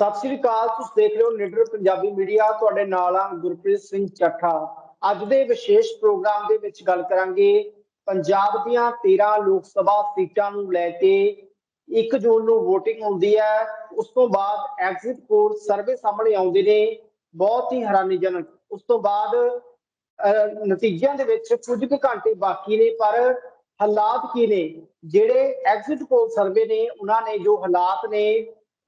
ਸਤਿ ਸ੍ਰੀ ਅਕਾਲ ਤੁਸੀਂ ਦੇਖ ਰਹੇ ਹੋ ਲੀਡਰ ਪੰਜਾਬੀ ਮੀਡੀਆ ਤੁਹਾਡੇ ਨਾਲ ਆ ਗੁਰਪ੍ਰੀਤ ਸਿੰਘ ਚੱਠਾ। ਅੱਜ ਦੇ ਵਿਸ਼ੇਸ਼ ਪ੍ਰੋਗਰਾਮ ਦੇ ਵਿੱਚ ਗੱਲ ਕਰਾਂਗੇ ਪੰਜਾਬ ਦੀਆਂ 13 ਲੋਕ ਸਭਾ ਸੀਟਾਂ ਨੂੰ ਲੈ ਕੇ। 1 ਜੂਨ ਨੂੰ VOTING ਹੁੰਦੀ ਹੈ ਉਸ ਤੋਂ ਬਾਅਦ ਐਗਜ਼ਿਟ ਪੋਲ ਸਰਵੇ ਸਾਹਮਣੇ ਆਉਂਦੇ ਨੇ ਬਹੁਤ ਹੀ ਹੈਰਾਨੀਜਨਕ। ਉਸ ਤੋਂ ਬਾਅਦ ਅਹ, ਨਤੀਜਿਆਂ ਦੇ ਵਿੱਚ ਕੁਝ ਕੁ ਘੰਟੇ ਬਾਕੀ ਨੇ ਪਰ ਹਾਲਾਤ ਕੀ ਨੇ? ਜਿਹੜੇ ਐਗਜ਼ਿਟ ਪੋਲ ਸਰਵੇ ਨੇ ਉਹਨਾਂ ਨੇ ਜੋ ਹਾਲਾਤ ਨੇ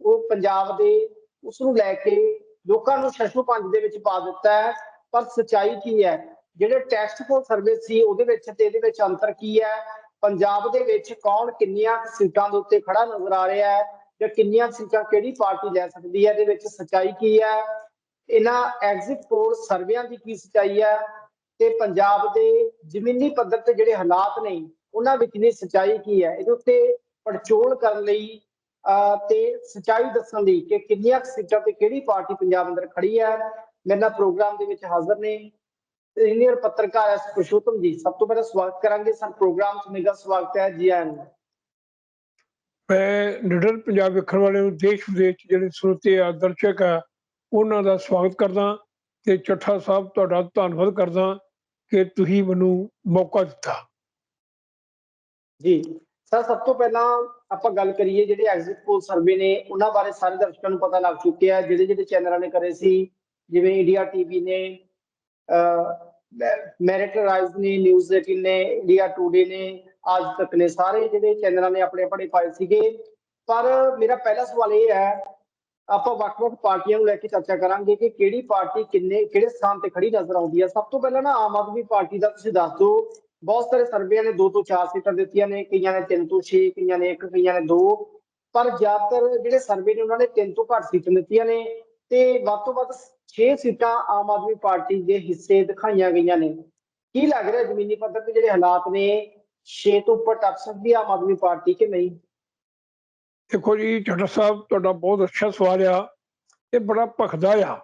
ਉਹ ਪੰਜਾਬ ਦੇ ਉਸ ਨੂੰ ਲੈ ਕੇ ਲੋਕਾਂ ਨੂੰ ਸ਼ਸ਼ੂ ਪੰਜ ਦੇ ਵਿੱਚ ਪਾ ਦਿੱਤਾ ਹੈ। ਪਰ ਸਚਾਈ ਕੀ ਹੈ? ਜਿਹੜੇ ਟੈਸਟ ਪੋਲ ਸਰਵੇ ਸੀ, ਉਹਦੇ ਵਿੱਚ ਤੇ ਇਹਦੇ ਵਿੱਚ ਅੰਤਰ ਕੀ ਹੈ? ਪੰਜਾਬ ਦੇ ਵਿੱਚ ਕੌਣ ਕਿੰਨੀਆਂ ਸੀਟਾਂ ਦੇ ਉੱਤੇ ਖੜਾ ਨਜ਼ਰ ਆ ਰਿਹਾ ਹੈ ਜਾਂ ਕਿੰਨੀਆਂ ਸੀਟਾਂ ਕਿਹੜੀ ਪਾਰਟੀ ਲੈ ਸਕਦੀ ਹੈ? ਇਹਦੇ ਵਿੱਚ ਸਚਾਈ ਕੀ ਹੈ? ਇਹਨਾਂ ਐਗਜ਼ਿਟ ਪੋਲ ਸਰਵੇਆਂ ਦੀ ਕੀ ਸਚਾਈ ਹੈ? ਤੇ ਪੰਜਾਬ ਦੇ ਜ਼ਮੀਨੀ ਪੱਧਰ ਤੇ ਜਿਹੜੇ ਹਾਲਾਤ ਨੇ, ਉਹਨਾਂ ਵਿੱਚ ਦੀ ਸਚਾਈ ਕੀ ਹੈ? ਇਹਦੇ ਉੱਤੇ ਪੜਚੋਲ ਕਰਨ ਲਈ ਤੇ ਸਚਾਈ ਦੱਸਣ ਲਈ ਕਿ ਕਿੰਨੀਆਂ ਸੀਟਾਂ ਤੇ ਕਿਹੜੀ ਪਾਰਟੀ ਪੰਜਾਬ ਅੰਦਰ ਖੜੀ ਹੈ ਮੇਰੇ ਨਾਲ ਪ੍ਰੋਗਰਾਮ ਦੇ ਵਿੱਚ ਹਾਜ਼ਰ ਨੇ। ਸੀਨੀਅਰ ਪੱਤਰਕਾਰ ਐਸ ਪੁਰਸ਼ੋਤਮ ਜੀ ਸਭ ਤੋਂ ਪਹਿਲਾਂ ਸਵਾਗਤ ਕਰਾਂਗੇ ਸਰ ਪ੍ਰੋਗਰਾਮ 'ਚ ਮੇਰਾ ਸਵਾਗਤ ਹੈ ਜੀ ਆਇਆਂ ਨੂੰ। ਮੈਂ ਨਿਡਰ ਪੰਜਾਬ ਵੇਖਣ ਵਾਲੇ ਨੂੰ ਦੇਸ਼ ਵਿਦੇਸ਼ ਜਿਹੜੇ ਸਰੋਤੇ ਆ ਦਰਸ਼ਕ ਆ ਉਹਨਾਂ ਦਾ ਸਵਾਗਤ ਕਰਦਾ ਤੇ ਚੱਠਾ ਸਾਹਿਬ ਤੁਹਾਡਾ ਧੰਨਵਾਦ ਕਰਦਾ ਕਿ ਤੁਸੀਂ ਮੈਨੂੰ ਮੌਕਾ ਦਿੱਤਾ। ਜੀ। ਸਰ, ਸਭ ਤੋਂ ਪਹਿਲਾਂ ਆਪਾਂ ਗੱਲ ਕਰੀਏ ਜਿਹੜੇ ਐਗਜ਼ਿਟ ਪੋਲ ਸਰਵੇ ਨੇ, ਉਹਨਾਂ ਬਾਰੇ ਸਾਰੇ ਦਰਸ਼ਕਾਂ ਨੂੰ ਪਤਾ ਲੱਗ ਚੁੱਕਿਆ ਹੈ। ਜਿਹੜੇ ਜਿਹੜੇ ਚੈਨਲਾਂ ਨੇ ਕਰੇ ਸੀ, ਜਿਵੇਂ ਇੰਡੀਆ ਟੀਵੀ ਨੇ ਮੈਰਿਟ ਰਾਈਜ਼ ਨੇ ਨਿਊਜ਼ 18 ਨੇ ਇੰਡੀਆ ਟੂਡੇ ਨੇ, ਅੱਜ ਤੱਕ ਨੇ, ਸਾਰੇ ਜਿਹੜੇ ਚੈਨਲਾਂ ਨੇ ਆਪਣੇ ਆਪਣੇ ਪਾਏ ਸੀਗੇ। ਪਰ ਮੇਰਾ ਪਹਿਲਾ ਸਵਾਲ ਇਹ ਹੈ, ਆਪਾਂ ਵੱਖ-ਵੱਖ ਪਾਰਟੀਆਂ ਨੂੰ ਲੈ ਕੇ ਚਰਚਾ ਕਰਾਂਗੇ ਕਿ ਕਿਹੜੀ ਪਾਰਟੀ ਕਿੰਨੇ, ਕਿਹੜੇ ਸਥਾਨ ਤੇ ਖੜੀ ਨਜ਼ਰ ਆਉਂਦੀ ਹੈ। ਸਭ ਤੋਂ ਪਹਿਲਾਂ ਨਾ ਆਮ ਆਦਮੀ ਪਾਰਟੀ ਦਾ ਤੁਸੀਂ ਦੱਸ ਦਿਓ ਬਹੁਤ ਸਾਰੇ ਸਰਵੇਆਂ ਨੇ 2 ਤੋਂ 4 ਸੀਟਾਂ ਦਿੱਤੀਆਂ ਨੇ, ਕਈਆਂ ਨੇ 3 ਤੋਂ 6 ਕਈਆਂ ਨੇ 1 ਕਈਆਂ ਨੇ 2 ਪਰ ਜ਼ਿਆਦਾਤਰ ਜਿਹੜੇ ਸਰਵੇ ਨੇ, ਉਹਨਾਂ ਨੇ 3 ਤੋਂ ਘੱਟ ਸੀਟਾਂ ਦਿੱਤੀਆਂ ਨੇ ਤੇ ਵੱਧ ਤੋਂ ਵੱਧ 6 ਸੀਟਾਂ ਆਮ ਆਦਮੀ ਪਾਰਟੀ ਦੇ ਹਿੱਸੇ ਦਿਖਾਈਆਂ ਗਈਆਂ ਨੇ। ਕੀ ਲੱਗ ਰਿਹਾ ਜ਼ਮੀਨੀ ਪੱਧਰ ਤੇ ਜਿਹੜੇ ਹਾਲਾਤ ਨੇ? 6 ਤੋਂ ਉੱਪਰ ਟੱਪ ਸਕਦੀ ਆਮ ਆਦਮੀ ਪਾਰਟੀ ਕਿ ਨਹੀਂ? ਦੇਖੋ ਜੀ ਚੱਠਾ ਸਾਹਿਬ, ਤੁਹਾਡਾ ਬਹੁਤ ਅੱਛਾ ਸਵਾਲ ਆ। ਇਹ ਬੜਾ ਭਖਦਾ ਆ,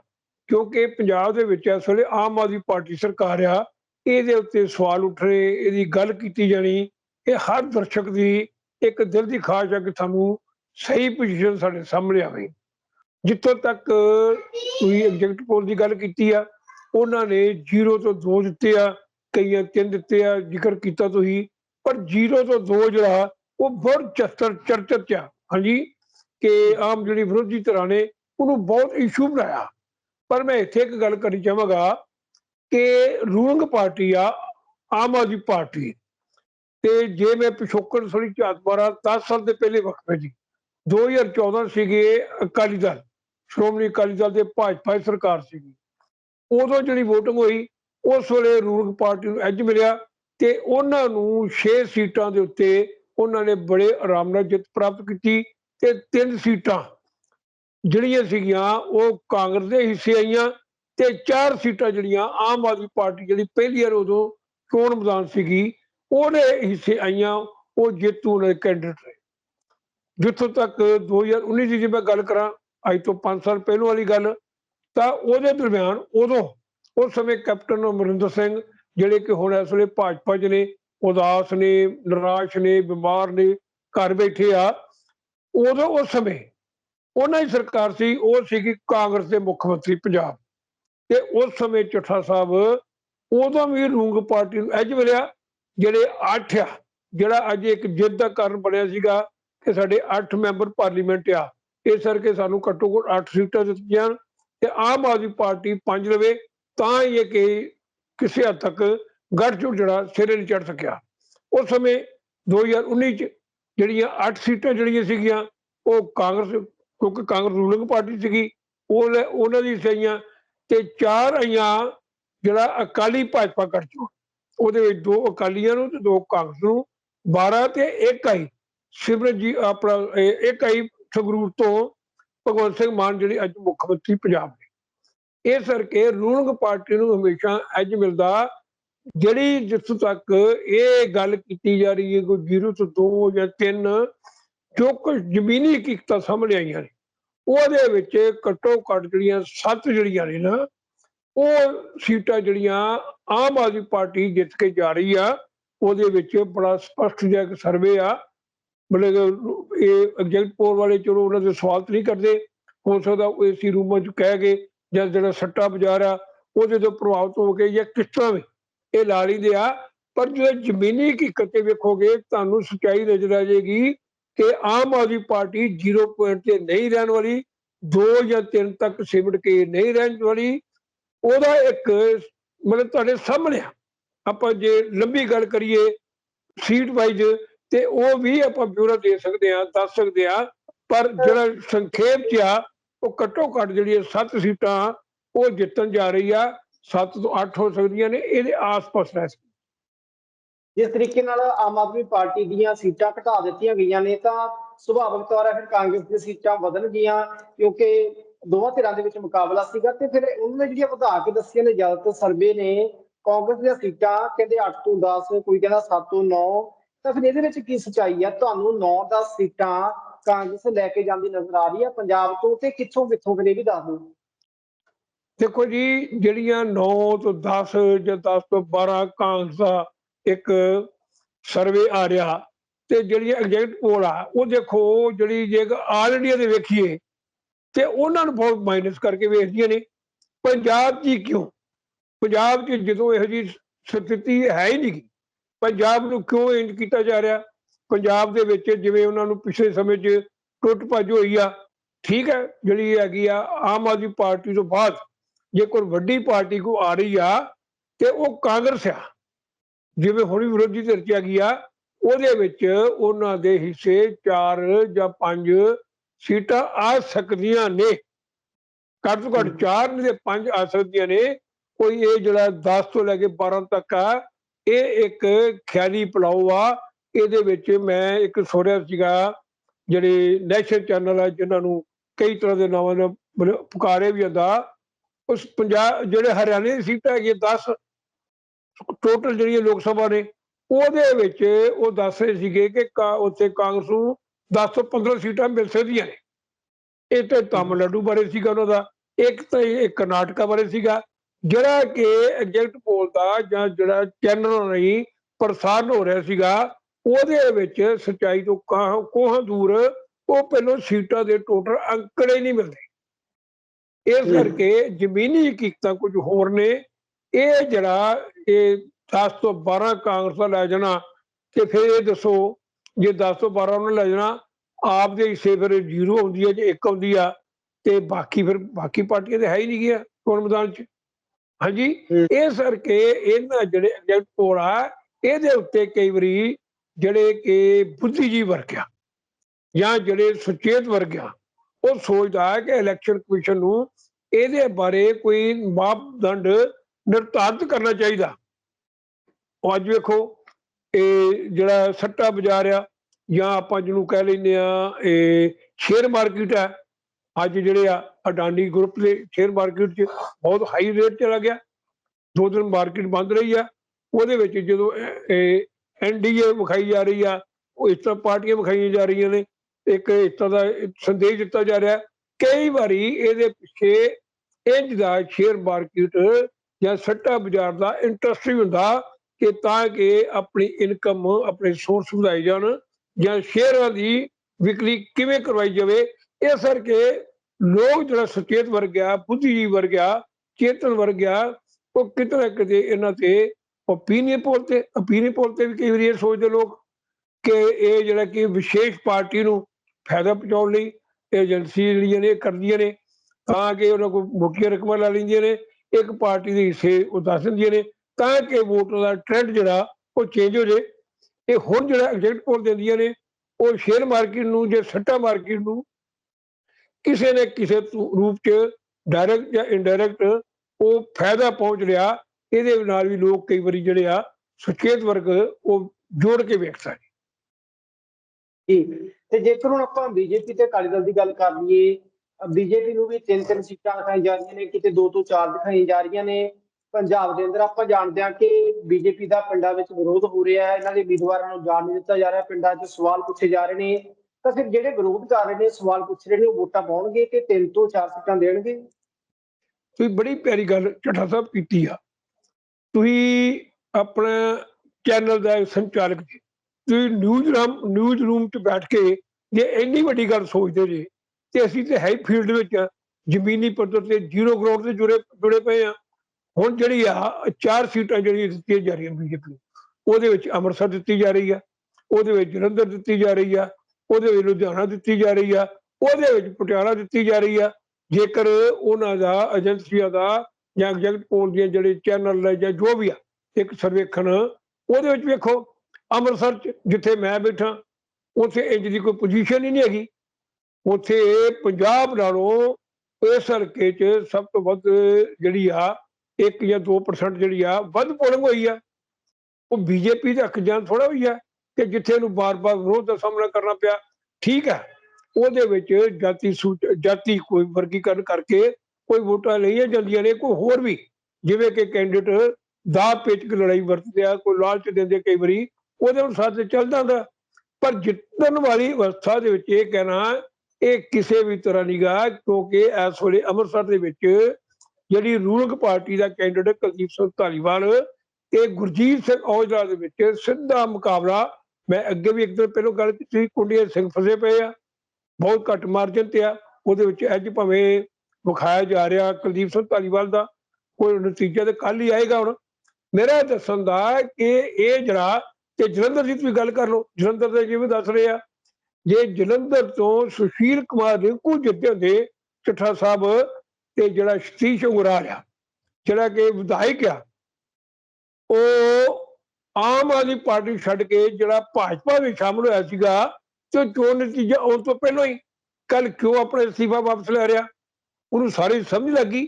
ਕਿਉਂਕਿ ਪੰਜਾਬ ਦੇ ਵਿੱਚ ਇਸ ਵੇਲੇ ਆਮ ਆਦਮੀ ਪਾਰਟੀ ਸਰਕਾਰ ਆ। ਇਹਦੇ ਉੱਤੇ ਸਵਾਲ ਉੱਠ ਰਹੇ ਇਹਦੀ ਗੱਲ ਕੀਤੀ ਜਾਣੀ। ਇਹ ਹਰ ਦਰਸ਼ਕ ਦੀ ਇੱਕ ਦਿਲ ਦੀ ਖਾਸ਼ ਹੈ ਕਿ ਸਾਨੂੰ ਸਹੀ ਪੋਜੀਸ਼ਨ ਸਾਡੇ ਸਾਹਮਣੇ ਆਵੇ। ਜਿੱਥੋਂ ਤੱਕ ਤੁਸੀਂ ਐਗਜ਼ੈਕਟ ਪੋਲ ਦੀ ਗੱਲ ਕੀਤੀ ਆ, ਉਹਨਾਂ ਨੇ 0 ਤੋਂ 2 ਦਿੱਤੇ ਆ, ਕਈਆਂ ਤਿੰਨ ਦਿੱਤੇ ਆ, ਜ਼ਿਕਰ ਕੀਤਾ ਤੁਸੀਂ। ਪਰ 0 ਤੋਂ 2 ਜਿਹੜਾ, ਉਹ ਬਹੁਤ ਚਸਤਰ ਚਰਚਾ ਚ ਆ। ਹਾਂਜੀ? ਕਿ ਆਮ ਜਿਹੜੀ ਵਿਰੋਧੀ ਧਿਰਾਂ ਨੇ, ਉਹਨੂੰ ਬਹੁਤ ਇਸ਼ੂ ਬਣਾਇਆ। ਪਰ ਮੈਂ ਇੱਥੇ ਇੱਕ ਗੱਲ ਕਰਨੀ ਚਾਹਾਂਗਾ ਕਿ ਰੂਲਿੰਗ ਪਾਰਟੀ ਆ, ਆਮ ਆਦਮੀ ਪਾਰਟੀ। ਤੇ ਜੇ ਮੈਂ ਪਿਛੋਕੜ ਥੋੜੀ ਝਾਤ ਮਾਰਾਂ 10 ਸਾਲ ਦੇ ਪਹਿਲੇ ਵਕਤ ਜੀ। 2014 ਸੀਗੇ ਅਕਾਲੀ ਦਲ, ਸ਼੍ਰੋਮਣੀ ਅਕਾਲੀ ਦਲ ਦੇ ਭਾਜਪਾ ਸਰਕਾਰ ਸੀਗੀ। ਉਦੋਂ ਜਿਹੜੀ VOTING ਹੋਈ, ਉਸ ਵੇਲੇ ਰੂਲਿੰਗ ਪਾਰਟੀ ਨੂੰ ਐਜ ਮਿਲਿਆ ਤੇ ਉਹਨਾਂ ਨੂੰ 6 ਸੀਟਾਂ ਦੇ ਉੱਤੇ ਉਹਨਾਂ ਨੇ ਬੜੇ ਆਰਾਮ ਨਾਲ ਜਿੱਤ ਪ੍ਰਾਪਤ ਕੀਤੀ ਤੇ ਤਿੰਨ ਸੀਟਾਂ ਜਿਹੜੀਆਂ ਸੀਗੀਆਂ, ਉਹ ਕਾਂਗਰਸ ਦੇ ਹਿੱਸੇ ਆਈਆਂ ਤੇ ਚਾਰ ਸੀਟਾਂ ਜਿਹੜੀਆਂ ਆਮ ਆਦਮੀ ਪਾਰਟੀ ਜਿਹੜੀ ਪਹਿਲੀ ਵਾਰ ਉਦੋਂ ਚੋਣ ਮੈਦਾਨ ਸੀਗੀ, ਉਹਦੇ ਹਿੱਸੇ ਆਈਆਂ, ਉਹ ਜੇਤੂ ਉਹਨਾਂ ਦੇ ਕੈਂਡੀਡੇਟ ਰਹੇ। ਜਿੱਥੋਂ ਤੱਕ 2019 ਦੀ ਜੇ ਮੈਂ ਗੱਲ ਕਰਾਂ, ਅੱਜ ਤੋਂ 5 ਸਾਲ ਪਹਿਲਾਂ ਵਾਲੀ ਗੱਲ, ਤਾਂ ਉਹਦੇ ਦਰਮਿਆਨ ਉਦੋਂ, ਉਸ ਸਮੇਂ ਕੈਪਟਨ ਅਮਰਿੰਦਰ ਸਿੰਘ, ਜਿਹੜੇ ਕਿ ਹੁਣ ਇਸ ਵੇਲੇ ਭਾਜਪਾ 'ਚ ਨੇ, ਉਦਾਸ ਨੇ, ਨਿਰਾਸ਼ ਨੇ, ਬਿਮਾਰ ਨੇ, ਘਰ ਬੈਠੇ ਆ, ਉਦੋਂ ਉਸ ਸਮੇਂ, ਉਹਨਾਂ ਦੀ ਸਰਕਾਰ ਸੀ, ਉਹ ਸੀਗੀ ਕਾਂਗਰਸ ਦੇ ਮੁੱਖ ਮੰਤਰੀ ਪੰਜਾਬ। ਤੇ ਉਸ ਸਮੇਂ ਚੱਠਾ ਸਾਹਿਬ ਉਦੋਂ ਵੀ ਰੂੰਗ ਪਾਰਟੀ ਨੂੰ ਐਜ ਮਿਲਿਆ, ਜਿਹੜੇ 8 ਆ, ਜਿਹੜਾ ਅੱਜ ਇੱਕ ਜਿੱਦ ਦਾ ਕਾਰਨ ਬਣਿਆ ਸੀਗਾ ਕਿ ਸਾਡੇ 8 ਮੈਂਬਰ ਪਾਰਲੀਮੈਂਟ ਆ, ਇਸ ਕਰਕੇ ਸਾਨੂੰ ਘੱਟੋ ਘੱਟ 8 ਸੀਟਾਂ ਦਿੱਤੀਆਂ ਤੇ ਆਮ ਆਦਮੀ ਪਾਰਟੀ 5 ਲਵੇ, ਤਾਂ ਹੀ ਇਹ ਕਿ ਕਿਸੇ ਹੱਦ ਤੱਕ ਗੱਠਜੋੜ ਜਿਹੜਾ ਸਿਰੇ ਨਹੀਂ ਚੜ ਸਕਿਆ। ਉਸ ਸਮੇਂ 2019 ਚ ਜਿਹੜੀਆਂ 8 ਸੀਟਾਂ ਜਿਹੜੀਆਂ ਸੀਗੀਆਂ, ਉਹ ਕਾਂਗਰਸ, ਕਿਉਂਕਿ ਕਾਂਗਰਸ ਰੂਲਿੰਗ ਪਾਰਟੀ ਸੀਗੀ, ਉਹ ਉਹਨਾਂ ਦੀ ਸਹੀਆਂ ਤੇ ਚਾਰ ਆਈਆਂ ਜਿਹੜਾ ਅਕਾਲੀ ਭਾਜਪਾ ਕਰ ਗੱਠਜੋੜ ਉਹਦੇ ਵਿੱਚ ਦੋ ਅਕਾਲੀਆਂ ਨੂੰ ਤੇ ਦੋ ਕਾਂਗਰਸ ਨੂੰ 12 ਤੇ ਇੱਕ ਆਈ। ਸਿਮਰਨ ਜੀ ਆਪਣਾ ਇੱਕ ਆਈ ਸੰਗਰੂਰ ਤੋਂ, ਭਗਵੰਤ ਸਿੰਘ ਮਾਨ ਜਿਹੜੀ ਅੱਜ ਮੁੱਖ ਮੰਤਰੀ ਪੰਜਾਬ ਦੇ। ਇਸ ਕਰਕੇ ਰੂਲਿੰਗ ਪਾਰਟੀ ਨੂੰ ਹਮੇਸ਼ਾ ਐਜ ਮਿਲਦਾ, ਜਿਹੜੀ ਜਿੱਥੋਂ ਤੱਕ ਇਹ ਗੱਲ ਕੀਤੀ ਜਾ ਰਹੀ ਹੈ, ਕੋਈ 0 ਤੋਂ 2 ਜਾਂ 3 ਜੋ ਕੁਝ ਜ਼ਮੀਨੀ ਹਕੀਕਤਾਂ ਸਾਹਮਣੇ ਆਈਆਂ ਨੇ ਉਹਦੇ ਵਿੱਚ ਘੱਟੋ ਘੱਟ ਜਿਹੜੀਆਂ ਸੱਤ ਜਿਹੜੀਆਂ ਨੇ ਨਾ, ਉਹ ਸੀਟਾਂ ਜਿਹੜੀਆਂ ਆਮ ਆਦਮੀ ਪਾਰਟੀ ਜਿੱਤ ਕੇ ਜਾ ਰਹੀ ਆ, ਉਹਦੇ ਵਿੱਚ ਬੜਾ ਸਪਸ਼ਟ ਜਿਹਾ ਇੱਕ ਸਰਵੇ ਆ, ਮਤਲਬ ਇਹ ਐਗਜ਼ੈਕਟ ਪੋਲ ਵਾਲੇ ਚਲੋ ਉਹਨਾਂ ਦੇ ਸਵਾਲ ਤਾਂ ਨਹੀਂ ਕਰਦੇ, ਹੋ ਸਕਦਾ ਉਹ ਏਸੀ ਰੂਮਾਂ 'ਚ ਕਹਿ ਕੇ ਜਾਂ ਜਿਹੜਾ ਸੱਟਾ ਬਾਜ਼ਾਰ ਆ ਉਹਦੇ ਤੋਂ ਪ੍ਰਭਾਵਿਤ ਹੋ ਕੇ ਜਾਂ ਕਿਸ ਤਰ੍ਹਾਂ ਵੀ ਇਹ ਲਾ ਲੈਂਦੇ ਆ, ਪਰ ਜਦੋਂ ਜ਼ਮੀਨੀ ਹਕੀਕਤ ਤੇ ਵੇਖੋਗੇ, ਤੁਹਾਨੂੰ ਸੱਚਾਈ ਨਜ਼ਰ ਆ ਜਾਏਗੀ ਕਿ ਆਮ ਆਦਮੀ ਪਾਰਟੀ 0 ਪੁਆਇੰਟ ਤੇ ਨਹੀਂ ਰਹਿਣ ਵਾਲੀ 2 ਜਾਂ 3 ਤੱਕ ਸਿਮਟ ਕੇ ਨਹੀਂ ਰਹਿਣ ਵਾਲੀ, ਉਹਦਾ ਇੱਕ ਮਤਲਬ ਤੁਹਾਡੇ ਸਾਹਮਣੇ ਆ। ਆਪਾਂ ਜੇ ਲੰਬੀ ਗੱਲ ਕਰੀਏ ਸੀਟ ਵਾਈਜ਼ ਤੇ ਉਹ ਵੀ ਆਪਾਂ ਬਿਊਰਾ ਦੇ ਸਕਦੇ ਆ ਦੱਸ ਸਕਦੇ ਆ ਪਰ ਜਿਹੜਾ ਸੰਖੇਪ ਚ ਆ, ਉਹ ਘੱਟੋ ਘੱਟ ਜਿਹੜੀ 7 ਸੀਟਾਂ ਉਹ ਜਿੱਤਣ ਜਾ ਰਹੀ ਆ 7 ਤੋਂ 8 ਹੋ ਸਕਦੀਆਂ ਨੇ, ਇਹਦੇ ਆਸ-ਪਾਸ ਰਹਿ ਸਕਦੀਆਂ ਜਿਸ ਤਰੀਕੇ ਨਾਲ ਆਮ ਆਦਮੀ ਪਾਰਟੀ ਦੀਆਂ ਸੀਟਾਂ ਘਟਾ ਦਿੱਤੀਆਂ ਗਈਆਂ ਨੇ, ਤਾਂ ਸੁਭਾਵਕ ਤੌਰ 'ਤੇ ਫਿਰ ਕਾਂਗਰਸ ਦੀਆਂ ਸੀਟਾਂ ਵਧਣਗੀਆਂ, ਕਿਉਂਕਿ ਦੋਵਾਂ ਧਿਰਾਂ ਦੇ ਵਿੱਚ ਮੁਕਾਬਲਾ ਸੀਗਾ ਤੇ ਫਿਰ ਉਹਨਾਂ ਜਿਹੜੀਆਂ ਵਧਾ ਕੇ ਦੱਸੀਆਂ ਨੇ, ਜ਼ਿਆਦਾਤਰ ਸਰਵੇ ਨੇ, ਕਾਂਗਰਸ ਦੀਆਂ ਸੀਟਾਂ ਕਹਿੰਦੇ 8 ਤੋਂ 10 ਕੋਈ ਕਹਿੰਦਾ 7 ਤੋਂ 9 ਤਾਂ ਫਿਰ ਇਹਦੇ ਵਿੱਚ ਕੀ ਸਚਾਈ ਆ? ਤੁਹਾਨੂੰ 9-10 ਸੀਟਾਂ ਕਾਂਗਰਸ ਲੈ ਕੇ ਜਾਂਦੀ ਨਜ਼ਰ ਆ ਰਹੀ ਆ ਪੰਜਾਬ ਤੋਂ, ਤੇ ਕਿੱਥੋਂ ਕਿੱਥੋਂ ਫਿਰ ਇਹ ਵੀ ਦੱਸ ਦਿਓ। ਦੇਖੋ ਜੀ, ਜਿਹੜੀਆਂ 9 ਤੋਂ 10 ਜਾਂ 10 ਤੋਂ 12 ਕਾਂਗਰਸ ਇੱਕ ਸਰਵੇ ਆ ਰਿਹਾ ਤੇ ਜਿਹੜੀ ਐਗਜ਼ੈਕਟ ਪੋਲ ਆ, ਉਹ ਦੇਖੋ ਜਿਹੜੀ ਜੇ ਆਲ ਇੰਡੀਆ ਦੇ ਵੇਖੀਏ ਤੇ ਉਹਨਾਂ ਨੂੰ ਬਹੁਤ ਮਾਈਨਸ ਕਰਕੇ ਵੇਖਦੀਆਂ ਨੇ। ਪੰਜਾਬ 'ਚ ਕਿਉਂ? ਪੰਜਾਬ 'ਚ ਜਦੋਂ ਇਹੋ ਜੀ ਸਥਿਤੀ ਹੈ ਹੀ ਨਹੀਂ ਪੰਜਾਬ ਨੂੰ ਕਿਉਂ ਇੰਜ ਕੀਤਾ ਜਾ ਰਿਹਾ? ਪੰਜਾਬ ਦੇ ਵਿੱਚ ਜਿਵੇਂ ਉਹਨਾਂ ਨੂੰ ਪਿਛਲੇ ਸਮੇਂ 'ਚ ਟੁੱਟ ਭੱਜ ਹੋਈ ਆ, ਠੀਕ ਹੈ, ਜਿਹੜੀ ਹੈਗੀ ਆ ਆਮ ਆਦਮੀ ਪਾਰਟੀ ਤੋਂ ਬਾਅਦ, ਜੇ ਕੋਈ ਵੱਡੀ ਪਾਰਟੀ ਕੋ ਆ ਰਹੀ ਆ ਤੇ ਉਹ ਕਾਂਗਰਸ ਆ। ਜਿਵੇਂ ਹੁਣ ਵਿਰੋਧੀ ਧਿਰ ਚ ਆ ਗਈ ਆ ਉਹਦੇ ਵਿੱਚ ਉਹਨਾਂ ਦੇ ਹਿੱਸੇ 4 ਜਾਂ 5 ਸੀਟਾਂ ਆ ਸਕਦੀਆਂ ਨੇ। ਘੱਟ ਤੋਂ ਘੱਟ 4 ਨਹੀਂ ਤੇ 5 ਆ ਸਕਦੀਆਂ ਨੇ। ਕੋਈ ਇਹ ਜਿਹੜਾ 10 ਤੋਂ ਲੈ ਕੇ 12 ਤੱਕ ਆ ਇਹ ਇੱਕ ਖਿਆਲੀ ਪਲਾਓ ਆ। ਇਹਦੇ ਵਿੱਚ ਮੈਂ ਇੱਕ ਸੁਣਿਆ ਸੀਗਾ ਜਿਹੜੇ ਨੈਸ਼ਨਲ ਚੈਨਲ ਆ ਜਿਨ੍ਹਾਂ ਨੂੰ ਕਈ ਤਰ੍ਹਾਂ ਦੇ ਨਾਵਾਂ ਨਾਲ ਪੁਕਾਰੇ ਵੀ ਜਾਂਦਾ। ਉਸ ਪੰਜਾਬ ਜਿਹੜੇ ਹਰਿਆਣੇ ਦੀ ਸੀਟਾਂ ਹੈਗੀਆਂ 10 ਟੋਟਲ ਜਿਹੜੀਆਂ ਲੋਕ ਸਭਾ ਨੇ ਉਹਦੇ ਵਿੱਚ ਉਹ ਦੱਸ ਰਹੇ ਸੀਗੇ ਕਿ ਉੱਥੇ ਕਾਂਗਰਸ ਨੂੰ 10 ਤੋਂ 15 ਸੀਟਾਂ ਮਿਲ ਸਕਦੀਆਂ ਨੇ। ਇਹ ਤੇ ਤਾਮਿਲਨਾਡੂ ਬਾਰੇ ਸੀਗਾ ਉਹਨਾਂ ਦਾ ਇੱਕ ਤਾਂ ਇਹ ਕਰਨਾਟਕਾ ਬਾਰੇ ਸੀਗਾ ਜਿਹੜਾ ਕਿ ਐਗਜ਼ੈਕਟ ਪੋਲ ਦਾ ਜਾਂ ਜਿਹੜਾ ਚੈਨਲ ਨਹੀਂ ਪ੍ਰਸਾਰਣ ਹੋ ਰਿਹਾ ਸੀਗਾ ਉਹਦੇ ਵਿੱਚ ਸਚਾਈ ਤੋਂ ਕਾਹ ਕੋਹਾਂ ਦੂਰ ਉਹ ਪਹਿਲਾਂ ਸੀਟਾਂ ਦੇ ਟੋਟਲ ਅੰਕੜੇ ਨਹੀਂ ਮਿਲਦੇ। ਇਸ। ਕਰਕੇ ਜ਼ਮੀਨੀ ਹਕੀਕਤਾਂ ਕੁਝ ਹੋਰ ਨੇ। ਇਹ ਜਿਹੜਾ ਇਹ 10 ਤੋਂ 12 ਕਾਂਗਰਸ ਦਾ ਲੈ ਜਾਣਾ ਤੇ ਫਿਰ ਇਹ ਦੱਸੋ ਜੇ 10 ਤੋਂ 12 ਉਹਨੇ ਲੈ ਜਾਣਾ ਆਪ ਦੇ ਹਿੱਸੇ ਫਿਰ ਜ਼ੀਰੋ ਆਉਂਦੀ ਹੈ ਜੇ ਇੱਕ ਆਉਂਦੀ ਆ ਤੇ ਬਾਕੀ ਫਿਰ ਬਾਕੀ ਪਾਰਟੀਆਂ ਤੇ ਹੈ ਹੀ ਨਹੀਂ ਗਿਆ ਚੋਣ ਮੈਦਾਨ 'ਚ ਹਾਂਜੀ ਹਮ। ਇਸ ਕਰਕੇ ਇਹਨਾਂ ਜਿਹੜੇ ਐਗਜ਼ੈਕਟ ਪੋਲ ਆ ਇਹਦੇ ਉੱਤੇ ਕਈ ਵਾਰੀ ਜਿਹੜੇ ਕਿ ਬੁੱਧੀਜੀਵੀ ਵਰਗ ਆ ਜਾਂ ਜਿਹੜੇ ਸੁਚੇਤ ਵਰਗ ਆ ਉਹ ਸੋਚਦਾ ਹੈ ਕਿ ਇਲੈਕਸ਼ਨ ਕਮਿਸ਼ਨ ਨੂੰ ਇਹਦੇ ਬਾਰੇ ਕੋਈ ਮਾਪਦੰਡ ਨਿਰਧਾਰਤ ਕਰਨਾ ਚਾਹੀਦਾ। ਉਹ ਅੱਜ ਵੇਖੋ, ਇਹ ਜਿਹੜਾ ਸੱਟਾ ਬਾਜ਼ਾਰ ਆ ਜਾਂ ਆਪਾਂ ਜਿਹਨੂੰ ਕਹਿ ਲੈਂਦੇ ਆ ਇਹ ਸ਼ੇਅਰ ਮਾਰਕੀਟ ਆ ਅੱਜ ਜਿਹੜੇ ਆ, ਅਡਾਨੀ ਗਰੁੱਪ ਦੇ ਸ਼ੇਅਰ ਮਾਰਕੀਟ 'ਚ ਬਹੁਤ ਹਾਈ ਰੇਟ ਚਲਾ ਗਿਆ। ਦੋ ਦਿਨ ਮਾਰਕੀਟ ਬੰਦ ਰਹੀ ਆ। ਉਹਦੇ ਵਿੱਚ ਜਦੋਂ ਇਹ ਐਨਡੀਏ ਵਿਖਾਈ ਜਾ ਰਹੀ ਆ, ਉਹ ਇਸ ਤਰ੍ਹਾਂ ਪਾਰਟੀਆਂ ਵਿਖਾਈਆਂ ਜਾ ਰਹੀਆਂ ਨੇ। ਇੱਕ ਇਸ ਤਰ੍ਹਾਂ ਦਾ ਸੰਦੇਸ਼ ਦਿੱਤਾ ਜਾ ਰਿਹਾ। ਕਈ ਵਾਰੀ ਇਹਦੇ ਪਿੱਛੇ ਇੰਜ ਦਾ ਸ਼ੇਅਰ ਮਾਰਕੀਟ ਜਾਂ ਸੱਟਾ ਬਾਜ਼ਾਰ ਦਾ ਇੰਟਰਸਟ ਵੀ ਹੁੰਦਾ ਕਿ ਤਾਂ ਕਿ ਆਪਣੀ ਇਨਕਮ ਆਪਣੇ ਸੋਰਸ ਵਧਾਏ ਜਾਣ ਜਾਂ ਸ਼ੇਅਰਾਂ ਦੀ ਵਿਕਰੀ ਕਿਵੇਂ ਕਰਵਾਈ ਜਾਵੇ। ਇਸ ਕਰਕੇ ਲੋਕ ਜਿਹੜਾ ਸੁਚੇਤ ਵਰਗ ਆ, ਬੁੱਧੀਜੀਵੀ ਵਰਗ ਆ, ਚੇਤਨ ਵਰਗ ਆ, ਉਹ ਕਿਤੇ ਨਾ ਕਿਤੇ ਇਹਨਾਂ ਤੇ ਓਪੀਨੀਅਨ ਪੋਲ ਤੇ ਓਪੀਨੀਅਨ ਪੋਲ ਤੇ ਵੀ ਕਈ ਵਾਰੀ ਇਹ ਸੋਚਦੇ ਲੋਕ ਕਿ ਇਹ ਜਿਹੜਾ ਕਿ ਵਿਸ਼ੇਸ਼ ਪਾਰਟੀ ਨੂੰ ਫਾਇਦਾ ਪਹੁੰਚਾਉਣ ਲਈ ਏਜੰਸੀ ਜਿਹੜੀਆਂ ਨੇ ਕਰਦੀਆਂ ਨੇ, ਤਾਂ ਕਿ ਉਹਨਾਂ ਕੋਲ ਮੋਟੀਆਂ ਰਕਮਾਂ ਲੈ ਲੈਂਦੀਆਂ ਨੇ। ਇੱਕ ਪਾਰਟੀ ਦੇ ਹਿੱਸੇ ਉਹ ਦੱਸ ਦਿੰਦੀਆਂ ਨੇ, ਤਾਂ ਕਿ ਵੋਟਾਂ ਦਾ ਟ੍ਰੈਂਡ ਜਿਹੜਾ ਉਹ ਚੇਂਜ ਹੋ ਜੇ ਇਹ ਹੁਣ ਜਿਹੜਾ ਐਗਜ਼ੈਕਟ ਪੋਲ ਦਿੰਦੀਆਂ ਨੇ, ਉਹ ਸ਼ੇਅਰ ਮਾਰਕੀਟ ਨੂੰ ਜੇ ਸੱਟਾ ਮਾਰਕੀਟ ਨੂੰ ਕਿਸੇ ਨੇ ਕਿਸੇ ਰੂਪ ਚ ਡਾਇਰੈਕਟ ਜਾਂ ਇਨਡਾਇਰੈਕਟ ਉਹ ਫਾਇਦਾ ਪਹੁੰਚ ਰਿਹਾ। ਇਹਦੇ ਨਾਲ ਵੀ ਲੋਕ ਕਈ ਵਾਰੀ ਜਿਹੜੇ ਆ, ਸੁਚੇਤ ਵਰਗ ਉਹ ਜੋੜ ਕੇ ਵੇਖਦਾ ਹੈ ਜੀ। ਤੇ ਜੇਕਰ ਹੁਣ ਆਪਾਂ ਬੀਜੇਪੀ ਤੇ ਅਕਾਲੀ ਦਲ ਦੀ ਗੱਲ ਕਰ ਲਈਏ ਬੀਜੇਪੀ ਨੂੰ ਵੀ ਤਿੰਨ ਤਿੰਨ ਸੀਟਾਂ ਦਿਖਾਈ ਜਾ ਰਹੀਆਂ ਨੇ, ਕਿਤੇ ਦੋ ਤੋਂ ਚਾਰ ਦਿਖਾਈਆਂ ਜਾ ਰਹੀਆਂ ਨੇ। ਪੰਜਾਬ ਦੇ ਅੰਦਰ ਆਪਾਂ ਜਾਣਦੇ ਹਾਂ ਕਿ ਬੀਜੇਪੀ ਦਾ ਪਿੰਡਾਂ ਵਿੱਚ ਵਿਰੋਧ ਹੋ ਰਿਹਾ ਹੈ। ਇਹਨਾਂ ਦੇ ਉਮੀਦਵਾਰਾਂ ਨੂੰ ਜਾਣ ਨਹੀਂ ਦਿੱਤਾ ਜਾ ਰਿਹਾ। ਪਿੰਡਾਂ 'ਚ ਸਵਾਲ ਪੁੱਛੇ ਜਾ ਰਹੇ ਨੇ। ਤਾਂ ਫਿਰ ਜਿਹੜੇ ਵਿਰੋਧ ਕਰ ਰਹੇ ਨੇ, ਸਵਾਲ ਪੁੱਛ ਰਹੇ ਨੇ, ਉਹ ਵੋਟਾਂ ਪਾਉਣਗੇ ਤੇ ਤਿੰਨ ਤੋਂ ਚਾਰ ਸੀਟਾਂ ਦੇਣਗੇ? ਤੁਸੀਂ ਬੜੀ ਪਿਆਰੀ ਗੱਲ ਚੱਠਾ ਸਾਹਿਬ ਕੀਤੀ ਆ। ਤੁਸੀਂ ਆਪਣਾ ਚੈਨਲ ਦਾ ਸੰਚਾਲਕ ਜੀ। ਤੁਸੀਂ ਨਿਊਜ਼ ਰੂਮ ਨਿਊਜ਼ ਰੂਮ 'ਚ ਬੈਠ ਕੇ ਜੇ ਇੰਨੀ ਵੱਡੀ ਗੱਲ ਸੋਚਦੇ ਜੇ ਤੇ ਅਸੀਂ ਤੇ ਹੈ ਫੀਲਡ ਵਿੱਚ ਜ਼ਮੀਨੀ ਪੱਧਰ ਤੇ ਜ਼ੀਰੋ ਗਰਾਊਂਡ ਤੇ ਜੁੜੇ ਜੁੜੇ ਪਏ ਆ। ਹੁਣ ਜਿਹੜੀ ਆ, ਚਾਰ ਸੀਟਾਂ ਜਿਹੜੀਆਂ ਦਿੱਤੀਆਂ ਜਾ ਰਹੀਆਂ ਬੀਜੇਪੀ ਉਹਦੇ ਵਿੱਚ ਅੰਮ੍ਰਿਤਸਰ ਦਿੱਤੀ ਜਾ ਰਹੀ ਆ, ਉਹਦੇ ਵਿੱਚ ਜਲੰਧਰ ਦਿੱਤੀ ਜਾ ਰਹੀ ਆ, ਉਹਦੇ ਵਿੱਚ ਲੁਧਿਆਣਾ ਦਿੱਤੀ ਜਾ ਰਹੀ ਆ, ਉਹਦੇ ਵਿੱਚ ਪਟਿਆਲਾ ਦਿੱਤੀ ਜਾ ਰਹੀ ਆ। ਜੇਕਰ ਉਹਨਾਂ ਦਾ, ਏਜੰਸੀਆਂ ਦਾ, ਜਾਂ ਐਗਜ਼ੈਕਟ ਪੋਲ ਦੀਆਂ ਜਿਹੜੇ ਚੈਨਲ ਜਾਂ ਜੋ ਵੀ ਆ, ਇੱਕ ਸਰਵੇਖਣ, ਉਹਦੇ ਵਿੱਚ ਵੇਖੋ, ਅੰਮ੍ਰਿਤਸਰ 'ਚ ਜਿੱਥੇ ਮੈਂ ਬੈਠਾ, ਉੱਥੇ ਇੰਜ ਦੀ ਕੋਈ ਪੋਜੀਸ਼ਨ ਹੀ ਨਹੀਂ ਹੈਗੀ। ਉੱਥੇ ਪੰਜਾਬ ਨਾਲੋਂ ਇਸ ਹਲਕੇ 'ਚ ਸਭ ਤੋਂ ਵੱਧ ਜਿਹੜੀ ਆ 1 ਜਾਂ 2% ਜਿਹੜੀ ਆ, ਵੱਧ ਪੋਲਿੰਗ ਹੋਈ ਆ। ਉਹ ਬੀਜੇਪੀ ਦੇ ਹੱਕ ਥੋੜਾ ਹੋਈ ਆ ਕਿ ਜਿੱਥੇ ਇਹਨੂੰ ਬਾਰ-ਬਾਰ ਵਿਰੋਧ ਦਾ ਸਾਹਮਣਾ ਕਰਨਾ ਪਿਆ। ਠੀਕ ਹੈ ਉਹਦੇ ਵਿੱਚ ਜਾਤੀ ਜਾਤੀ ਕੋਈ ਵਰਗੀਕਰਨ ਕਰਕੇ ਕੋਈ ਵੋਟਾਂ ਲਈਆਂ ਜਾਂਦੀਆਂ ਨੇ, ਕੋਈ ਹੋਰ ਵੀ। ਜਿਵੇਂ ਕਿ ਕੈਂਡੀਡੇਟ ਦਾ ਪੇਚਕ ਲੜਾਈ ਵਰਤਦੇ ਆ, ਕੋਈ ਲਾਲਚ ਦਿੰਦੇ ਕਈ ਵਾਰੀ, ਉਹਦੇ ਅਨੁਸਾਰ ਤੇ ਚੱਲਦਾ ਹੁੰਦਾ। ਪਰ ਜਿੱਤਣ ਵਾਲੀ ਅਵਸਥਾ ਦੇ ਵਿੱਚ ਇਹ ਕਹਿਣਾ ਇਹ ਕਿਸੇ ਵੀ ਤਰ੍ਹਾਂ ਨਹੀਂ ਗਾ ਕਿਉਂਕਿ ਇਸ ਵੇਲੇ ਅੰਮ੍ਰਿਤਸਰ ਦੇ ਵਿੱਚ ਜਿਹੜੀ ਰੂਲਕ ਪਾਰਟੀ ਦਾ ਕੈਂਡੀਡੇਟ ਕੁਲਦੀਪ ਸਿੰਘ ਧਾਲੀਵਾਲ, ਇਹ ਗੁਰਜੀਤ ਸਿੰਘ ਔਜਲਾ ਦੇ ਵਿੱਚ ਸਿੱਧਾ ਮੁਕਾਬਲਾ, ਮੈਂ ਅੱਗੇ ਵੀ ਇੱਕ ਦਿਨ ਪਹਿਲਾਂ ਗੱਲ ਕੀਤੀ ਕੁੰਡੀਆ ਸਿੰਘ ਫਸੇ ਪਏ ਆ, ਬਹੁਤ ਘੱਟ ਮਾਰਜਨ ਤੇ ਆ, ਉਹਦੇ ਵਿੱਚ ਅੱਜ ਭਾਵੇਂ ਵਿਖਾਇਆ ਜਾ ਰਿਹਾ ਕੁਲਦੀਪ ਸਿੰਘ ਧਾਲੀਵਾਲ ਦਾ, ਕੋਈ ਨਤੀਜਾ ਤੇ ਕੱਲ ਹੀ ਆਏਗਾ ਹੁਣ। ਮੇਰਾ ਦੱਸਣ ਦਾ ਕਿ ਇਹ ਜਿਹੜਾ, ਤੇ ਜਲੰਧਰ ਦੀ ਤੁਸੀਂ ਗੱਲ ਕਰ ਲਓ, ਜਲੰਧਰ ਦੇ ਜਿਵੇਂ ਦੱਸ ਰਹੇ ਆ ਜੇ ਜਲੰਧਰ ਤੋਂ ਸੁਸ਼ੀਲ ਕੁਮਾਰ ਰਿੰਕੂ ਜਿੱਤੇ ਹੁੰਦੇ ਚੱਠਾ ਸਾਹਿਬ ਤੇ ਜਿਹੜਾ ਸਤੀਸ਼ ਉਗਰਾਲ ਆ, ਜਿਹੜਾ ਕਿ ਵਿਧਾਇਕ ਆ, ਉਹ ਆਮ ਆਦਮੀ ਪਾਰਟੀ ਛੱਡ ਕੇ ਜਿਹੜਾ ਭਾਜਪਾ ਵਿੱਚ ਸ਼ਾਮਲ ਹੋਇਆ ਸੀਗਾ ਤੇ ਚੋਣ ਨਤੀਜਾ ਆਉਣ ਤੋਂ ਪਹਿਲਾਂ ਹੀ ਕੱਲ ਕਿਉਂ ਆਪਣੇ ਅਸਤੀਫਾ ਵਾਪਸ ਲੈ ਰਿਹਾ? ਉਹਨੂੰ ਸਾਰੀ ਸਮਝ ਲੱਗੀ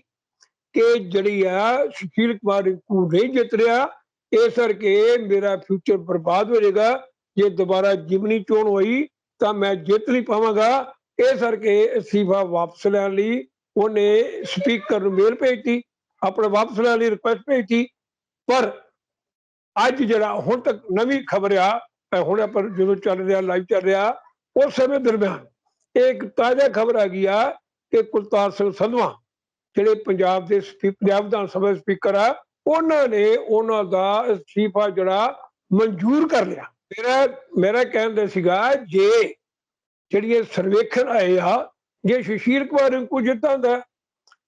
ਕਿ ਜਿਹੜੀ ਆ ਸੁਸ਼ੀਲ ਕੁਮਾਰ ਰਿੰਕੂ ਨਹੀਂ ਜਿੱਤ ਰਿਹਾ, ਇਸ ਕਰਕੇ ਮੇਰਾ ਫਿਊਚਰ ਬਰਬਾਦ ਹੋ ਜਾਏਗਾ, ਜੇ ਦੁਬਾਰਾ ਜਿਮਨੀ ਚੋਣ ਹੋਈ ਤਾਂ ਮੈਂ ਜਿੱਤ ਨਹੀਂ ਪਾਵਾਂਗਾ। ਇਸ ਕਰਕੇ ਅਸਤੀਫਾ ਵਾਪਸ ਲੈਣ ਲਈ ਉਹਨੇ ਸਪੀਕਰ ਨੂੰ ਮੇਲ ਭੇਜਤੀ, ਆਪਣੇ ਵਾਪਸ ਲੈਣ ਲਈ ਰਿਕੁਐਸਟ ਭੇਜਤੀ। ਪਰ ਅੱਜ ਜਿਹੜਾ ਹੁਣ ਤੱਕ ਨਵੀਂ ਖਬਰ ਆ ਹੁਣ ਆਪਾਂ ਜਦੋਂ ਚੱਲ ਰਿਹਾ ਲਾਈਵ ਚੱਲ ਰਿਹਾ, ਉਸ ਸਮੇਂ ਦਰਮਿਆਨ ਇੱਕ ਤਾਜ਼ਾ ਖਬਰ ਆ ਗਈ ਆ ਕਿ ਕੁਲਤਾਰ ਸਿੰਘ ਸੰਧਵਾ, ਜਿਹੜੇ ਪੰਜਾਬ ਦੇ ਪੰਜਾਬ ਵਿਧਾਨ ਸਭਾ ਦੇ ਸਪੀਕਰ ਆ, ਉਹਨਾਂ ਨੇ ਉਹਨਾਂ ਦਾ ਅਸਤੀਫਾ ਜਿਹੜਾ ਮਨਜ਼ੂਰ ਕਰ ਲਿਆ। ਮੇਰਾ ਮੇਰਾ ਕਹਿਣ ਦਾ ਸੀਗਾ, ਜੇ ਜਿਹੜੀਆਂ ਸਰਵੇਖਣ ਆਏ ਆ, ਜੇ ਸ਼ਸ਼ੀਰ ਕੁਮਾਰ ਰਿੰਕੂ ਜਿੱਤਾਂ ਹੁੰਦਾ,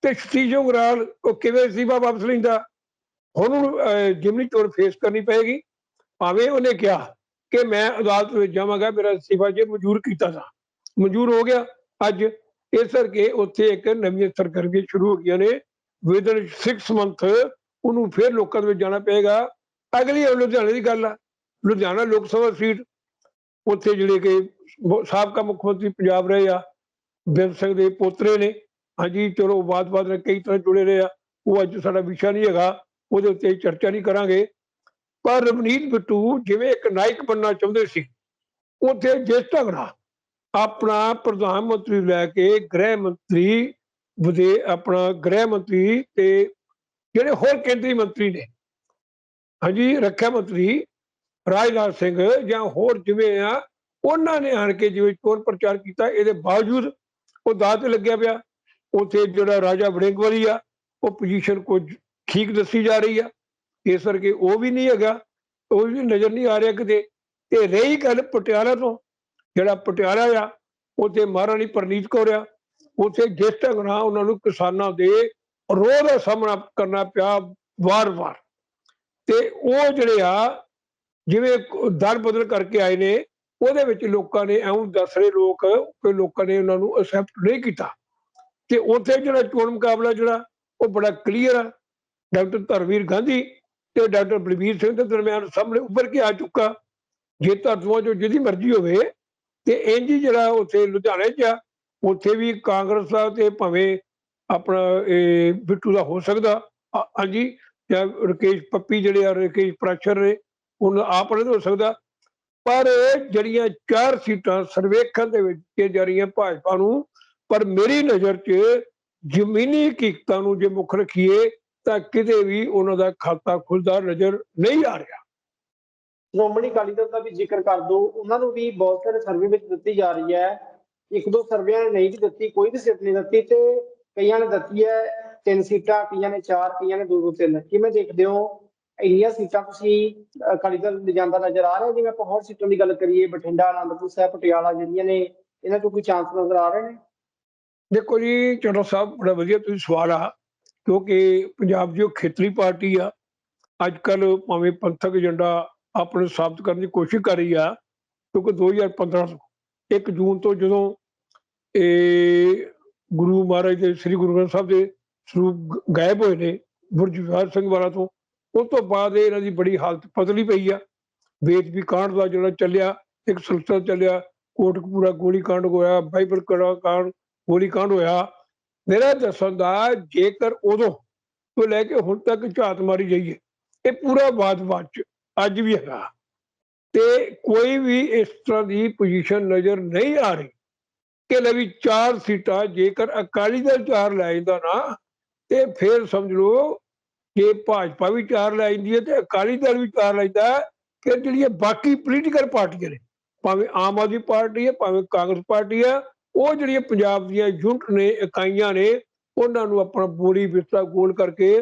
ਤੇ ਸਤੀਸ਼ ਉਗਰਾਲ ਉਹ ਕਿਵੇਂ ਅਸਤੀਫਾ ਵਾਪਸ ਲੈਂਦਾ? ਹੁਣ ਜਿਮਨੀ ਚੋਣ ਫੇਸ ਕਰਨੀ ਪਏਗੀ। ਭਾਵੇਂ ਉਹਨੇ ਕਿਹਾ ਕਿ ਮੈਂ ਅਦਾਲਤ ਵਿੱਚ ਜਾਵਾਂਗਾ, ਮੇਰਾ ਅਸਤੀਫਾ ਜੇ ਮਨਜ਼ੂਰ ਕੀਤਾ ਸੀ ਮਨਜ਼ੂਰ ਹੋ ਗਿਆ। ਅੱਜ ਇਸ ਕਰਕੇ ਉੱਥੇ ਇੱਕ ਨਵੀਆਂ ਸਰਗਰਮੀਆਂ ਸ਼ੁਰੂ ਹੋ ਗਈਆਂ ਨੇ। ਵਿਦਨ 6 ਮੰਥ ਉਹਨੂੰ ਫਿਰ ਲੋਕਾਂ ਦੇ ਵਿੱਚ ਜਾਣਾ ਪਏਗਾ। ਅਗਲੀ ਲੁਧਿਆਣੇ ਦੀ ਗੱਲ ਆ। ਲੁਧਿਆਣਾ ਲੋਕ ਸਭਾ ਸੀਟ, ਉੱਥੇ ਜਿਹੜੇ ਕਿ ਸਾਬਕਾ ਮੁੱਖ ਮੰਤਰੀ ਪੰਜਾਬ ਰਹੇ ਆ, ਬਿੰਦ ਸਿੰਘ ਦੇ ਪੋਤਰੇ ਨੇ। ਹਾਂਜੀ, ਚਲੋ ਬਾਤ-ਬਾਤ ਨਾਲ ਕਈ ਤਰ੍ਹਾਂ ਜੁੜੇ ਰਹੇ ਆ, ਉਹ ਅੱਜ ਸਾਡਾ ਵਿਸ਼ਾ ਨਹੀਂ ਹੈਗਾ, ਉਹਦੇ ਉੱਤੇ ਚਰਚਾ ਨਹੀਂ ਕਰਾਂਗੇ। ਪਰ ਰਵਨੀਤ ਬਿੱਟੂ ਜਿਵੇਂ ਇੱਕ ਨਾਇਕ ਬਣਨਾ ਚਾਹੁੰਦੇ ਸੀ, ਉੱਥੇ ਜਿਸ ਢੰਗ ਨਾਲ ਆਪਣਾ ਪ੍ਰਧਾਨ ਮੰਤਰੀ ਲੈ ਕੇ ਗ੍ਰਹਿ ਮੰਤਰੀ ਵਿਦੇ, ਆਪਣਾ ਗ੍ਰਹਿ ਮੰਤਰੀ ਤੇ ਜਿਹੜੇ ਹੋਰ ਕੇਂਦਰੀ ਮੰਤਰੀ ਨੇ, ਹਾਂਜੀ, ਰੱਖਿਆ ਮੰਤਰੀ ਰਾਜਨਾਥ ਸਿੰਘ ਜਾਂ ਹੋਰ ਜਿਵੇਂ ਆ, ਉਹਨਾਂ ਨੇ ਆਣ ਕੇ ਜਿਵੇਂ ਚੋਣ ਪ੍ਰਚਾਰ ਕੀਤਾ, ਇਹਦੇ ਬਾਵਜੂਦ ਉਹ ਦਾਅ ਲੱਗਿਆ ਪਿਆ। ਉੱਥੇ ਜਿਹੜਾ ਰਾਜਾ ਵੜਿੰਗ ਆ, ਉਹ ਪੋਜੀਸ਼ਨ ਕੁਝ ਠੀਕ ਦੱਸੀ ਜਾ ਰਹੀ ਆ। ਇਸ ਕਰਕੇ ਉਹ ਵੀ ਨਹੀਂ ਹੈਗਾ, ਉਹ ਵੀ ਨਜ਼ਰ ਨਹੀਂ ਆ ਰਿਹਾ ਕਿਤੇ। ਤੇ ਰਹੀ ਗੱਲ ਪਟਿਆਲਾ ਤੋਂ, ਜਿਹੜਾ ਪਟਿਆਲਾ ਆ, ਉੱਥੇ ਮਹਾਰਾਣੀ ਪ੍ਰਨੀਤ ਕੌਰ ਆ, ਉੱਥੇ ਜਿਸ ਢੰਗ ਨਾਲ ਉਹਨਾਂ ਨੂੰ ਕਿਸਾਨਾਂ ਦੇ ਰੋਹ ਦਾ ਸਾਹਮਣਾ ਕਰਨਾ ਪਿਆ ਵਾਰ-ਵਾਰ। ਤੇ ਉਹ ਜਿਹੜੇ ਆ ਜਿਵੇਂ ਦਰ ਬਦਲ ਕਰਕੇ ਆਏ ਨੇ, ਉਹਦੇ ਵਿੱਚ ਲੋਕਾਂ ਨੇ ਐਉਂ ਦੱਸ ਰਹੇ ਲੋਕ ਕਿ ਲੋਕਾਂ ਨੇ ਉਹਨਾਂ ਨੂੰ ਅਸੈਪਟ ਨਹੀਂ ਕੀਤਾ। ਤੇ ਉੱਥੇ ਜਿਹੜਾ ਚੋਣ ਮੁਕਾਬਲਾ ਜਿਹੜਾ, ਉਹ ਬੜਾ ਕਲੀਅਰ ਆ। ਡਾਕਟਰ ਧਰਮਵੀਰ ਗਾਂਧੀ ਤੇ ਡਾਕਟਰ ਬਲਬੀਰ ਸਿੰਘ ਦੇ ਦਰਮਿਆਨ ਸਾਹਮਣੇ ਉੱਭਰ ਕੇ ਆ ਚੁੱਕਾ। ਜੇ ਧਰਤੂਆਂ ਚੋਂ ਜਿਹਦੀ ਮਰਜ਼ੀ ਹੋਵੇ, ਤੇ ਇੰਜ ਜਿਹੜਾ ਉੱਥੇ ਲੁਧਿਆਣੇ 'ਚ ਆ, ਉੱਥੇ ਵੀ ਕਾਂਗਰਸ ਦਾ ਤੇ ਭਾਵੇਂ ਆਪਣਾ ਇਹ ਬਿੱਟੂ ਦਾ ਹੋ ਸਕਦਾ। ਹਾਂਜੀ ਜਾਂ ਰਕੇਸ਼ ਪੱਪੀ ਜਿਹੜੇ ਆ, ਰਕੇਸ਼ ਪ੍ਰੈਸ਼ਰ ਨੇ ਉਹਨਾਂ ਆਪ ਵਾਲੇ ਹੋ ਸਕਦਾ। ਪਰ ਜਿਹੜੀਆਂ ਚਾਰ ਸੀਟਾਂ ਸਰਵੇਖਣ ਦੇ ਵਿੱਚ ਦਿੱਤੀਆਂ ਭਾਜਪਾ ਨੂੰ, ਪਰ ਮੇਰੀ ਨਜ਼ਰ 'ਚ ਜ਼ਮੀਨੀ ਹਕੀਕਤਾਂ ਨੂੰ ਜੇ ਮੁੱਖ ਰੱਖੀਏ, ਤਾਂ ਕਿਤੇ ਵੀ ਉਹਨਾਂ ਦਾ ਖਾਤਾ ਖੁੱਲਦਾ ਨਜ਼ਰ ਨਹੀਂ ਆ ਰਿਹਾ। ਸ਼੍ਰੋਮਣੀ ਅਕਾਲੀ ਦਲ ਦਾ ਵੀ ਜ਼ਿਕਰ ਕਰ ਦੋ ਉਹਨਾਂ ਨੂੰ ਵੀ ਬਹੁਤ ਸਾਰੇ ਸਰਵੇ ਵਿੱਚ ਦਿੱਤੀ ਜਾ ਰਹੀ ਹੈ। ਇੱਕ ਦੋ ਸਰਵੇਆਂ ਨੇ ਨਹੀਂ ਵੀ ਦਿੱਤੀ, ਕੋਈ ਵੀ ਸੀਟ ਨਹੀਂ ਦਿੱਤੀ ਤੇ ਕਈਆਂ ਨੇ ਦਿੱਤੀ ਹੈ ਤਿੰਨ ਸੀਟਾਂ, ਕਈਆਂ ਨੇ ਚਾਰ, ਕਈਆਂ ਨੇ ਦੋ ਦੋ, ਤਿੰਨ। ਕਿਵੇਂ ਦੇਖਦੇ ਹੋ? ਇੰਨੀਆਂ ਸੀਟਾਂ ਤੁਸੀਂ ਅਕਾਲੀ ਦਲ ਲਿਜਾਂਦਾ ਨਜ਼ਰ ਆ ਰਿਹਾ, ਜਿਵੇਂ ਆਪਾਂ ਹੋਰ ਸੀਟਾਂ ਦੀ ਗੱਲ ਕਰੀਏ, ਬਠਿੰਡਾ ਆਨੰਦਪੁਰ ਸਾਹਿਬ, ਪਟਿਆਲਾ ਜਿਹੜੀਆਂ ਨੇ, ਇਹਨਾਂ ਤੋਂ ਕੋਈ ਚਾਂਸ ਨਜ਼ਰ ਆ ਰਹੇ ਨੇ? ਦੇਖੋ ਜੀ ਚਟਾ ਸਾਹਿਬ ਬੜਾ ਵਧੀਆ ਤੁਸੀਂ ਸਵਾਲ ਆ, ਕਿਉਂਕਿ ਪੰਜਾਬ ਦੀ ਖੇਤਰੀ ਪਾਰਟੀ ਆ ਅੱਜ ਕੱਲ ਭਾਵੇਂ ਪੰਥਕ ਏਜੰਡਾ ਆਪਣੇ ਸਾਬਤ ਕਰਨ ਦੀ ਕੋਸ਼ਿਸ਼ ਕਰ ਰਹੀ ਆ, ਕਿਉਂਕਿ 2015 ਤੋਂ 1 ਜੂਨ ਤੋਂ ਜਦੋਂ ਇਹ ਗੁਰੂ ਮਹਾਰਾਜ ਦੇ, ਸ੍ਰੀ ਗੁਰੂ ਗ੍ਰੰਥ ਸਾਹਿਬ ਦੇ ਸਰੂਪ ਗਾਇਬ ਹੋਏ ਨੇ, ਗੁਰਜੀਤ ਸਿੰਘ ਵਾਲਾ ਤੋਂ ਉਸ ਤੋਂ ਬਾਅਦ ਇਹਨਾਂ ਦੀ ਬੜੀ ਹਾਲਤ ਬਦਲੀ ਪਈ ਆ। ਬੇਦਬੀ ਕਾਂਡ ਦਾ ਜਿਹੜਾ ਚੱਲਿਆ, ਇੱਕ ਸਿਲਸਿਲਾ ਚੱਲਿਆ ਕੋਟਕਪੂਰਾ ਗੋਲੀ ਕਾਂਡ ਹੋਇਆ, ਬਾਈਬਲ ਕਾਂਡ, ਗੋਲੀ ਕਾਂਡ ਹੋਇਆ। ਮੇਰਾ ਦੱਸਣ ਦਾ ਜੇਕਰ ਉਦੋਂ ਤੋਂ ਲੈ ਕੇ ਹੁਣ ਤੱਕ ਝਾਤ ਮਾਰੀ ਜਾਈਏ, ਇਹ ਪੂਰਾ ਬਾਦ-ਬਾਦ ਚ, ਅੱਜ ਵੀ ਹੈਗਾ। ਤੇ ਕੋਈ ਵੀ ਇਸ ਤਰ੍ਹਾਂ ਦੀ ਪੋਜੀਸ਼ਨ ਨਜ਼ਰ ਨਹੀਂ ਆ ਰਹੀ ਕਿ ਲੈ ਵੀ ਚਾਰ ਸੀਟਾਂ ਜੇਕਰ ਅਕਾਲੀ ਦਲ ਚਾਰ ਲੈ ਜਾਂਦਾ ਨਾ, ਤੇ ਫਿਰ ਸਮਝ ਲਓ ਕਿ ਭਾਜਪਾ ਵੀ ਚਾਰ ਲੈ ਜਾਂਦੀ ਹੈ ਤੇ ਅਕਾਲੀ ਦਲ ਵੀ ਚਾਰ ਲੈਂਦਾ ਹੈ, ਜਿਹੜੀਆਂ ਬਾਕੀ ਪੋਲੀਟੀਕਲ ਪਾਰਟੀਆਂ ਨੇ ਭਾਵੇਂ ਆਮ ਆਦਮੀ ਪਾਰਟੀ ਹੈ ਭਾਵੇਂ ਕਾਂਗਰਸ ਪਾਰਟੀ ਹੈ ਉਹ ਜਿਹੜੀਆਂ ਪੰਜਾਬ ਦੀਆਂ ਯੂਨਿਟ ਨੇ ਇਕਾਈਆਂ ਨੇ ਉਹਨਾਂ ਨੂੰ ਆਪਣਾ ਬੋਰੀ ਵਿਸਤਾ ਗੋਲ ਕਰਕੇ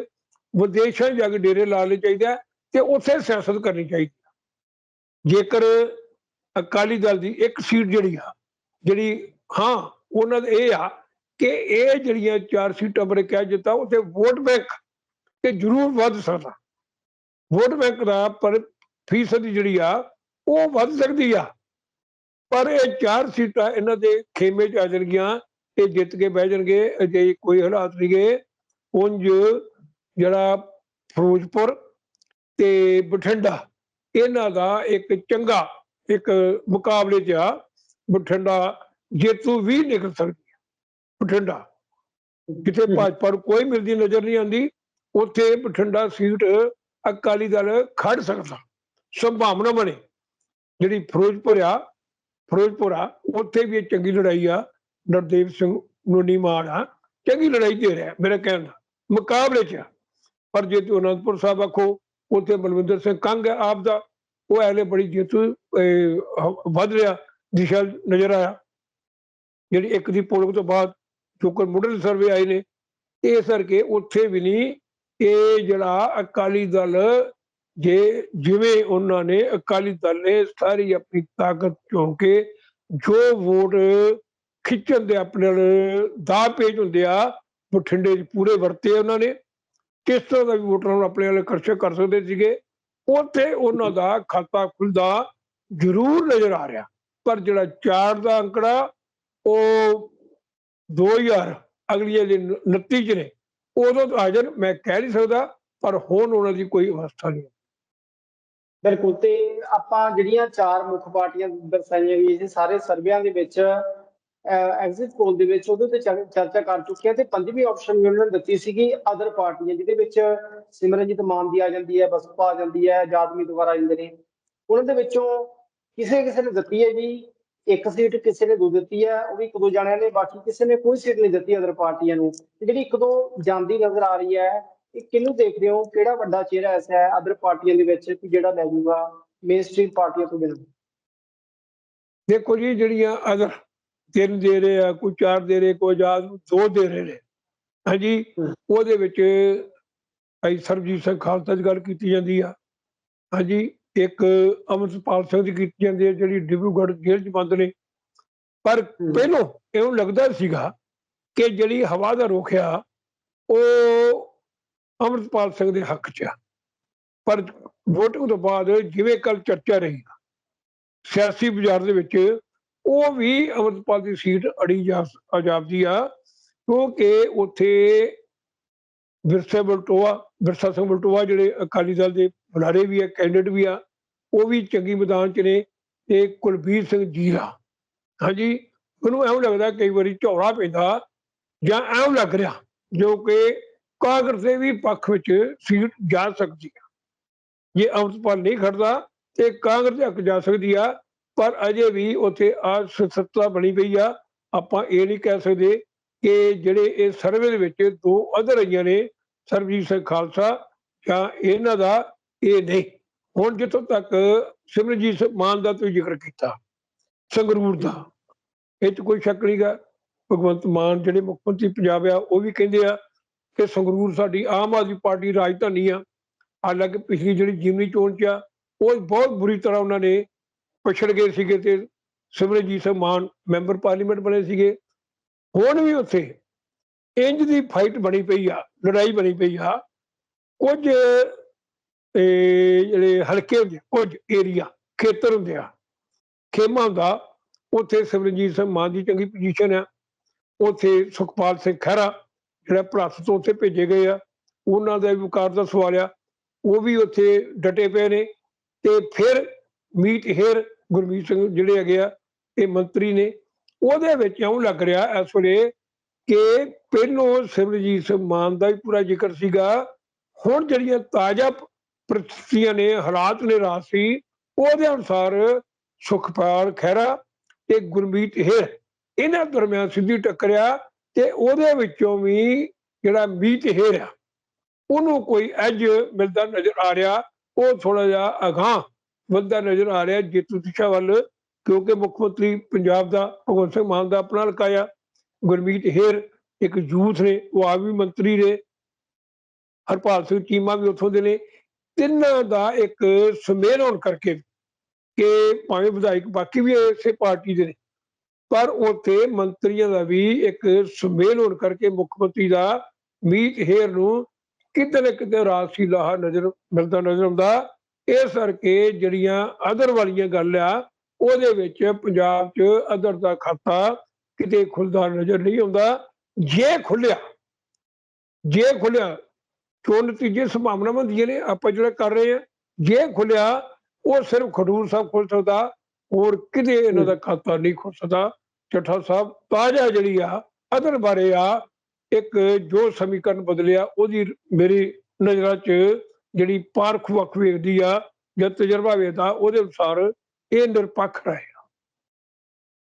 ਵਿਦੇਸ਼ਾਂ ਜਾ ਕੇ ਡੇਰੇ ਲਾ ਲਏ ਚਾਹੀਦਾ ਤੇ ਉੱਥੇ ਸਿਆਸਤ ਕਰਨੀ ਚਾਹੀਦੀ ਜੇਕਰ ਅਕਾਲੀ ਦਲ ਦੀ ਇੱਕ ਸੀਟ ਜਿਹੜੀ ਆ ਜਿਹੜੀ ਹਾਂ ਉਹਨਾਂ ਦਾ ਇਹ ਆ ਕਿ ਇਹ ਜਿਹੜੀਆਂ ਚਾਰ ਸੀਟਾਂ ਬਾਰੇ ਕਹਿ ਦਿੱਤਾ ਉੱਥੇ ਵੋਟ ਬੈਂਕ ਤੇ ਜ਼ਰੂਰ ਵੱਧ ਸਕਦਾ। ਵੋਟ ਬੈਂਕ ਦਾ ਪਰ ਫੀਸਦ ਜਿਹੜੀ ਆ ਉਹ ਵੱਧ ਸਕਦੀ ਆ। ਪਰ ਇਹ ਚਾਰ ਸੀਟਾਂ ਇਹਨਾਂ ਦੇ ਖੇਮੇ 'ਚ ਆ ਜਾਣਗੀਆਂ ਇਹ ਜਿੱਤ ਕੇ ਬਹਿ ਜਾਣਗੇ ਅਜੇ ਕੋਈ ਹਾਲਾਤ ਨਹੀਂ ਗਏ। ਉਂਝ ਜਿਹੜਾ ਫਿਰੋਜ਼ਪੁਰ ਤੇ ਬਠਿੰਡਾ ਇਹਨਾਂ ਦਾ ਇੱਕ ਚੰਗਾ ਇੱਕ ਮੁਕਾਬਲੇ 'ਚ ਆ। ਬਠਿੰਡਾ ਜੇਤੂ ਵੀ ਨਿਕਲ ਸਕਦੀ ਹੈ ਬਠਿੰਡਾ ਹਮ। ਭਾਜਪਾ ਨੂੰ ਕੋਈ ਮਿਲਦੀ ਨਜ਼ਰ ਨਹੀਂ ਆਉਂਦੀ। ਉੱਥੇ ਬਠਿੰਡਾ ਸੀਟ ਅਕਾਲੀ ਦਲ ਖੜ ਸਕਦਾ, ਸੰਭਾਵਨਾ ਬਣੇ। ਜਿਹੜੀ ਫਿਰੋਜ਼ਪੁਰ ਆ, ਫਿਰੋਜ਼ਪੁਰ ਉੱਥੇ ਵੀ ਚੰਗੀ ਲੜਾਈ ਆ। ਨਰਦੇਵ ਸਿੰਘ ਨੂਨੀ ਮਾਨ ਚੰਗੀ ਲੜਾਈ ਦੇ ਰਿਹਾ, ਮੇਰਾ ਕਹਿਣ ਮੁਕਾਬਲੇ 'ਚ ਪਰ ਜੇ ਤੂੰ ਅਨੰਦਪੁਰ ਸਾਹਿਬ ਆਖੋ, ਉੱਥੇ ਬਲਵਿੰਦਰ ਸਿੰਘ ਕੰਗ ਹੈ ਆਪ ਦਾ ਉਹ ਐਲੇ ਬੜੀ ਜੇਤੂ ਵੱਧ ਰਿਹਾ, ਦਿਸ਼ਾ ਨਜ਼ਰ ਆਇਆ। ਜਿਹੜੀ ਇੱਕ ਦੀ ਪੋਲਿੰਗ ਤੋਂ ਬਾਅਦ ਜੋ ਮੁੱਢਲੇ ਸਰਵੇ ਆਏ ਨੇ, ਇਸ ਕਰਕੇ ਉੱਥੇ ਵੀ ਨਹੀਂ ਇਹ ਜਿਹੜਾ ਅਕਾਲੀ ਦਲ, ਜੇ ਜਿਵੇਂ ਉਹਨਾਂ ਨੇ ਅਕਾਲੀ ਦਲ ਨੇ ਸਾਰੀ ਆਪਣੀ ਤਾਕਤ ਝੋਂਕ ਕੇ ਜੋ ਵੋਟ ਖਿੱਚਣ ਦੇ ਆਪਣੇ ਦਾ ਪੇਜ ਹੁੰਦੇ ਆ, ਬਠਿੰਡੇ 'ਚ ਪੂਰੇ ਵਰਤੇ ਉਹਨਾਂ ਨੇ, ਕਿਸ ਤਰ੍ਹਾਂ ਦਾ ਵੀ ਵੋਟਰਾਂ ਨੂੰ ਆਪਣੇ ਨਾਲ ਆਕਰਸ਼ਿਤ ਕਰ ਸਕਦੇ ਸੀਗੇ, ਉੱਥੇ ਉਹਨਾਂ ਦਾ ਖਾਤਾ ਖੁੱਲਦਾ ਜ਼ਰੂਰ ਨਜ਼ਰ ਆ ਰਿਹਾ। ਪਰ ਜਿਹੜਾ ਚਾਰ ਦਾ ਅੰਕੜਾ, ਉਹ 2000 ਅਗਲੀਆਂ ਦੇ 29 ਚ ਨੇ। ਉਦੋਂ ਤਾਂ ਮੈਂ ਕਹਿ ਨਹੀਂ ਸਕਦਾ, ਪਰ ਹੁਣ ਉਹਨਾਂ ਦੀ ਕੋਈ ਅਵਸਥਾ ਨਹੀਂ ਬਿਲਕੁਲ, ਤੇ ਆਪਾਂ ਜਿਹੜੀਆਂ ਚਾਰ ਮੁੱਖ ਪਾਰਟੀਆਂ ਦਰਸਾਈਆਂ ਗਈਆਂ ਸੀ, ਸਾਰੇ ਸਰਵਿਆਂ ਦੇ ਵਿੱਚ ਐਗਜ਼ਿਟ ਪੋਲ ਦੇ ਵਿੱਚ ਉਹਦੇ ਤੇ ਚਰਚਾ ਕਰ ਚੁੱਕੇ ਆ ਤੇ ਪੰਜਵੀਂ ਆਪਸ਼ਨ ਵੀ ਉਹਨਾਂ ਨੇ ਦਿੱਤੀ ਸੀਗੀ ਅਦਰ ਪਾਰਟੀਆਂ, ਜਿਹਦੇ ਵਿੱਚ ਸਿਮਰਨਜੀਤ ਮਾਨ ਦੀ ਆ ਜਾਂਦੀ ਹੈ, ਬਸਪਾ ਆ ਜਾਂਦੀ ਹੈ, ਆਜ਼ਾਦ ਉਮੀਦਵਾਰ ਆ ਜਾਂਦੇ ਨੇ। ਉਹਨਾਂ ਦੇ ਵਿੱਚੋਂ ਕਿਸੇ ਕਿਸੇ ਨੇ ਦਿੱਤੀ ਹੈ ਜੀ ਇੱਕ ਸੀਟ ਕਿਸੇ ਨੇ ਦੋ ਦਿੱਤੀ ਹੈ ਉਹ ਵੀ ਇੱਕ ਦੋ ਜਣਿਆਂ ਨੇ ਬਾਕੀ ਕਿਸੇ ਨੇ ਕੋਈ ਸੀਟ ਨਹੀਂ ਦਿੱਤੀ ਅਦਰ ਪਾਰਟੀਆਂ ਨੂੰ। ਤੇ ਜਿਹੜੀ ਇੱਕ ਦੋ ਜਾਂਦੀ ਨਜ਼ਰ ਆ ਰਹੀ ਹੈ ਇਹ ਕਿਹਨੂੰ ਦੇਖਦੇ ਹੋ? ਕਿਹੜਾ ਵੱਡਾ ਚਿਹਰਾ ਐਸਾ ਹੈ ਅਦਰ ਪਾਰਟੀਆਂ ਦੇ ਵਿੱਚ ਕਿ ਜਿਹੜਾ ਲੈ ਜਾਊਗਾ ਮੇਨ ਸਟ੍ਰੀਮ ਪਾਰਟੀਆਂ ਤੋਂ ਬਿਨਾਂ? ਦੇਖੋ ਜੀ ਜਿਹੜੀਆਂ ਅਦਰ ਤਿੰਨ ਦੇ ਰਹੇ ਆ ਕੋਈ ਚਾਰ ਦੇ ਰਹੇ ਕੋਈ ਆਜ਼ਾਦ ਨੂੰ ਦੋ ਦੇ ਰਹੇ ਨੇ। ਹਾਂਜੀ। ਉਹਦੇ ਵਿੱਚ ਭਾਈ ਸਰਬਜੀਤ ਸਿੰਘ ਖਾਲਸਾ ਦੀ ਗੱਲ ਕੀਤੀ ਜਾਂਦੀ ਆ। ਹਾਂਜੀ ਇੱਕ ਅਮਰਪਾਲ ਸਿੰਘ ਦੀ ਕੀਤੀ ਜਾਂਦੀ ਹੈ ਜਿਹੜੀ ਡਿਬਰੂਗੜ੍ਹ ਜੇਲ੍ਹ 'ਚ ਬੰਦ ਨੇ। ਪਰ ਪਹਿਲੋਂ ਇਹਨੂੰ ਲੱਗਦਾ ਸੀਗਾ ਕਿ ਜਿਹੜੀ ਹਵਾ ਦਾ ਰੁਖ ਆ ਉਹ ਅਮਰਪਾਲ ਸਿੰਘ ਦੇ ਹੱਕ 'ਚ ਆ। ਪਰ ਵੋਟਿੰਗ ਤੋਂ ਬਾਅਦ ਜਿਵੇਂ ਕੱਲ ਚਰਚਾ ਰਹੀ ਸਿਆਸੀ ਬਾਜ਼ਾਰ ਦੇ ਵਿੱਚ ਉਹ ਵੀ ਅਮਰਪਾਲ ਦੀ ਸੀਟ ਅੜੀ ਜਾ ਆਜ਼ਾਦੀ ਆ ਕਿਉਂਕਿ ਉੱਥੇ ਵਿਰਸੇ ਬਲਟੋਆ ਵਿਰਸਾ ਸਿੰਘ ਬਲਟੋਆ ਜਿਹੜੇ ਅਕਾਲੀ ਦਲ ਦੇ ਬੁਲਾਰੇ ਵੀ ਆ ਕੈਂਡੀਡੇਟ ਵੀ ਆ ਉਹ ਵੀ ਚੰਗੀ ਮੈਦਾਨ 'ਚ ਨੇ ਤੇ ਕੁਲਬੀਰ ਸਿੰਘ ਜੀਰਾ। ਹਾਂਜੀ, ਮੈਨੂੰ ਐਵੇਂ ਲੱਗਦਾ ਕਈ ਵਾਰੀ ਝੌੜਾ ਪੈਂਦਾ ਜਾਂ ਐਵੇਂ ਲੱਗ ਰਿਹਾ ਜੋ ਕਿ ਕਾਂਗਰਸ ਦੇ ਵੀ ਪੱਖ ਵਿੱਚ ਸੀਟ ਜਾ ਸਕਦੀ ਹੈ ਜੇ ਅੰਮ੍ਰਿਤਪਾਲ ਨਹੀਂ ਖੜਦਾ ਤੇ ਕਾਂਗਰਸ ਦੇ ਜਾ ਸਕਦੀ ਆ, ਪਰ ਅਜੇ ਵੀ ਉੱਥੇ ਆ ਸੱਤਾ ਬਣੀ ਪਈ ਆ। ਆਪਾਂ ਇਹ ਨਹੀਂ ਕਹਿ ਸਕਦੇ ਕਿ ਜਿਹੜੇ ਇਹ ਸਰਵੇ ਦੇ ਵਿੱਚ ਦੋ ਅਧਰ ਆਈਆਂ ਨੇ, ਸਰਬਜੀਤ ਸਿੰਘ ਖਾਲਸਾ ਜਾਂ ਇਹਨਾਂ ਦਾ, ਇਹ ਨਹੀਂ। ਹੁਣ ਜਿੱਥੋਂ ਤੱਕ ਸਿਮਰਜੀਤ ਸਿੰਘ ਮਾਨ ਦਾ ਤੁਸੀਂ ਜ਼ਿਕਰ ਕੀਤਾ, ਸੰਗਰੂਰ ਦਾ, ਇਹ 'ਚ ਕੋਈ ਸ਼ੱਕ ਨਹੀਂਗਾ। ਭਗਵੰਤ ਮਾਨ ਜਿਹੜੇ ਮੁੱਖ ਮੰਤਰੀ ਪੰਜਾਬ ਆ, ਉਹ ਵੀ ਕਹਿੰਦੇ ਆ ਕਿ ਸੰਗਰੂਰ ਸਾਡੀ ਆਮ ਆਦਮੀ ਪਾਰਟੀ ਰਾਜਧਾਨੀ ਆ। ਹਾਲਾਂਕਿ ਪਿਛਲੀ ਜਿਹੜੀ ਜਿਮਨੀ ਚੋਣ 'ਚ ਆ, ਉਹ ਬਹੁਤ ਬੁਰੀ ਤਰ੍ਹਾਂ ਉਹਨਾਂ ਨੇ ਪਛੜ ਗਏ ਸੀਗੇ ਤੇ ਸਿਮਰਜੀਤ ਸਿੰਘ ਮਾਨ ਮੈਂਬਰ ਪਾਰਲੀਮੈਂਟ ਬਣੇ ਸੀਗੇ। ਹੁਣ ਵੀ ਉੱਥੇ ਇੰਜ ਦੀ ਫਾਈਟ ਬਣੀ ਪਈ ਆ, ਲੜਾਈ ਬਣੀ ਪਈ ਆ। ਕੁਝ ਇਹ ਜਿਹੜੇ ਹਲਕੇ ਹੁੰਦੇ ਕੁਝ ਏਰੀਆ ਖੇਤਰ ਹੁੰਦੇ ਆ, ਖੇਮਾ ਹੁੰਦਾ, ਉੱਥੇ ਸਿਮਰਨਜੀਤ ਸਿੰਘ ਮਾਨ ਦੀ ਚੰਗੀ ਪੋਜੀਸ਼ਨ ਆ। ਉੱਥੇ ਸੁਖਪਾਲ ਸਿੰਘ ਖਹਿਰਾ ਜਿਹੜਾ ਭਰਤ ਤੋਂ ਉੱਥੇ ਭੇਜੇ ਗਏ ਆ, ਉਹਨਾਂ ਦਾ ਵਿਕਾਰ ਦਾ ਸਵਾਲ ਆ। ਉਹ ਵੀ ਉੱਥੇ ਡਟੇ ਪਏ ਨੇ ਤੇ ਫਿਰ ਮੀਤ ਹੇਰ, ਗੁਰਮੀਤ ਸਿੰਘ ਜਿਹੜੇ ਹੈਗੇ ਆ, ਇਹ ਮੰਤਰੀ ਨੇ, ਉਹਦੇ ਵਿੱਚ ਇਉਂ ਲੱਗ ਰਿਹਾ ਇਸ ਵੇਲੇ ਕਿ ਪਹਿਲੋਂ ਸਿਮਰਜੀਤ ਸਿੰਘ ਮਾਨ ਦਾ ਵੀ ਪੂਰਾ ਜ਼ਿਕਰ ਸੀਗਾ। ਹੁਣ ਜਿਹੜੀਆਂ ਤਾਜ਼ਾ ਪ- ਨੇ, ਹਾਲਾਤ ਨੇ ਰਾਸੀ ਉਹਦੇ ਅਨੁਸਾਰ ਸੁਖਪਾਲ ਖਹਿਰਾ ਤੇ ਗੁਰਮੀਤ ਹੇਰ ਇਹਨਾਂ ਦਰਮਿਆਨ ਸਿੱਧੀ ਟੱਕਰਿਆ ਤੇ ਉਹਦੇ ਵਿੱਚੋਂ ਵੀ ਜਿਹੜਾ ਮੀਤ ਹੇਰ ਆ, ਉਹਨੂੰ ਕੋਈ ਐਜ ਮਿਲਦਾ ਨਜ਼ਰ ਆ ਰਿਹਾ, ਉਹ ਥੋੜਾ ਜਿਹਾ ਅਗਾਂਹ ਵੱਧਦਾ ਨਜ਼ਰ ਆ ਰਿਹਾ ਜੇਤੂ ਦਿਸ਼ਾ ਵੱਲ, ਕਿਉਂਕਿ ਮੁੱਖ ਮੰਤਰੀ ਪੰਜਾਬ ਦਾ, ਭਗਵੰਤ ਸਿੰਘ ਮਾਨ ਦਾ ਆਪਣਾ ਹਲਕਾ ਆ। ਗੁਰਮੀਤ ਹੇਰ ਇੱਕ ਯੂਥ ਨੇ, ਉਹ ਆ ਵੀ ਮੰਤਰੀ ਨੇ। ਹਰਪਾਲ ਸਿੰਘ ਚੀਮਾ ਵੀ ਉੱਥੋਂ ਦੇ ਨੇ। ਤਿੰਨਾਂ ਦਾ ਇੱਕ ਸੁਮੇਲ ਹੋਣ ਕਰਕੇ ਕਿ ਭਾਵੇਂ ਵਿਧਾਇਕ ਬਾਕੀ ਵੀ ਇਸੇ ਪਾਰਟੀ ਦੇ ਨੇ, ਪਰ ਉੱਥੇ ਮੰਤਰੀਆਂ ਦਾ ਵੀ ਇੱਕ ਸੁਮੇਲ ਹੋਣ ਕਰਕੇ ਮੁੱਖ ਮੰਤਰੀ ਦਾ ਮੀਤ ਹੇਰ ਨੂੰ ਕਿਤੇ ਨਾ ਕਿਤੇ ਰਾਜਸੀ ਲਾਹਾ ਨਜ਼ਰ ਮਿਲਦਾ ਨਜ਼ਰ ਆਉਂਦਾ। ਇਸ ਕਰਕੇ ਜਿਹੜੀਆਂ ਅਦਰ ਵਾਲੀਆਂ ਗੱਲ ਆ, ਉਹਦੇ ਵਿੱਚ ਪੰਜਾਬ 'ਚ ਅਦਰ ਦਾ ਖਾਤਾ ਕਿਤੇ ਖੁੱਲਦਾ ਨਜ਼ਰ ਨਹੀਂ ਆਉਂਦਾ। ਜੇ ਖੁੱਲਿਆ ਜੇ ਖੁੱਲਿਆ ਚੋਣ ਨਤੀਜੇ ਸੰਭਾਵਨਾਵਾਂ ਹੁੰਦੀਆਂ ਨੇ ਆਪਾਂ ਜਿਹੜਾ ਕਰ ਰਹੇ ਆ ਜੇ ਖੁੱਲਿਆ ਉਹ ਸਿਰਫ ਖਡੂਰ ਸਾਹਿਬ ਖੁੱਲ ਸਕਦਾ ਹੋਰ ਕਿਤੇ ਇਹਨਾਂ ਦਾ ਖਾਤਾ ਨਹੀਂ ਖੁੱਲ ਸਕਦਾ। ਚੱਠਾ ਸਾਹਿਬ ਤਾਜ਼ਾ ਜਿਹੜੀ ਆ ਅਦਰ ਬਾਰੇ ਆ ਇੱਕ ਜੋ ਸਮੀਕਰਨ ਬਦਲਿਆ ਉਹਦੀ ਮੇਰੀ ਨਜ਼ਰਾਂ 'ਚ ਜਿਹੜੀ ਪਾਰਖ ਵੱਖ ਵੇਖਦੀ ਆ ਜਾਂ ਤਜਰਬਾ ਵੇਖਦਾ ਉਹਦੇ ਅਨੁਸਾਰ ਇਹ ਨਿਰਪੱਖ ਰਹੇ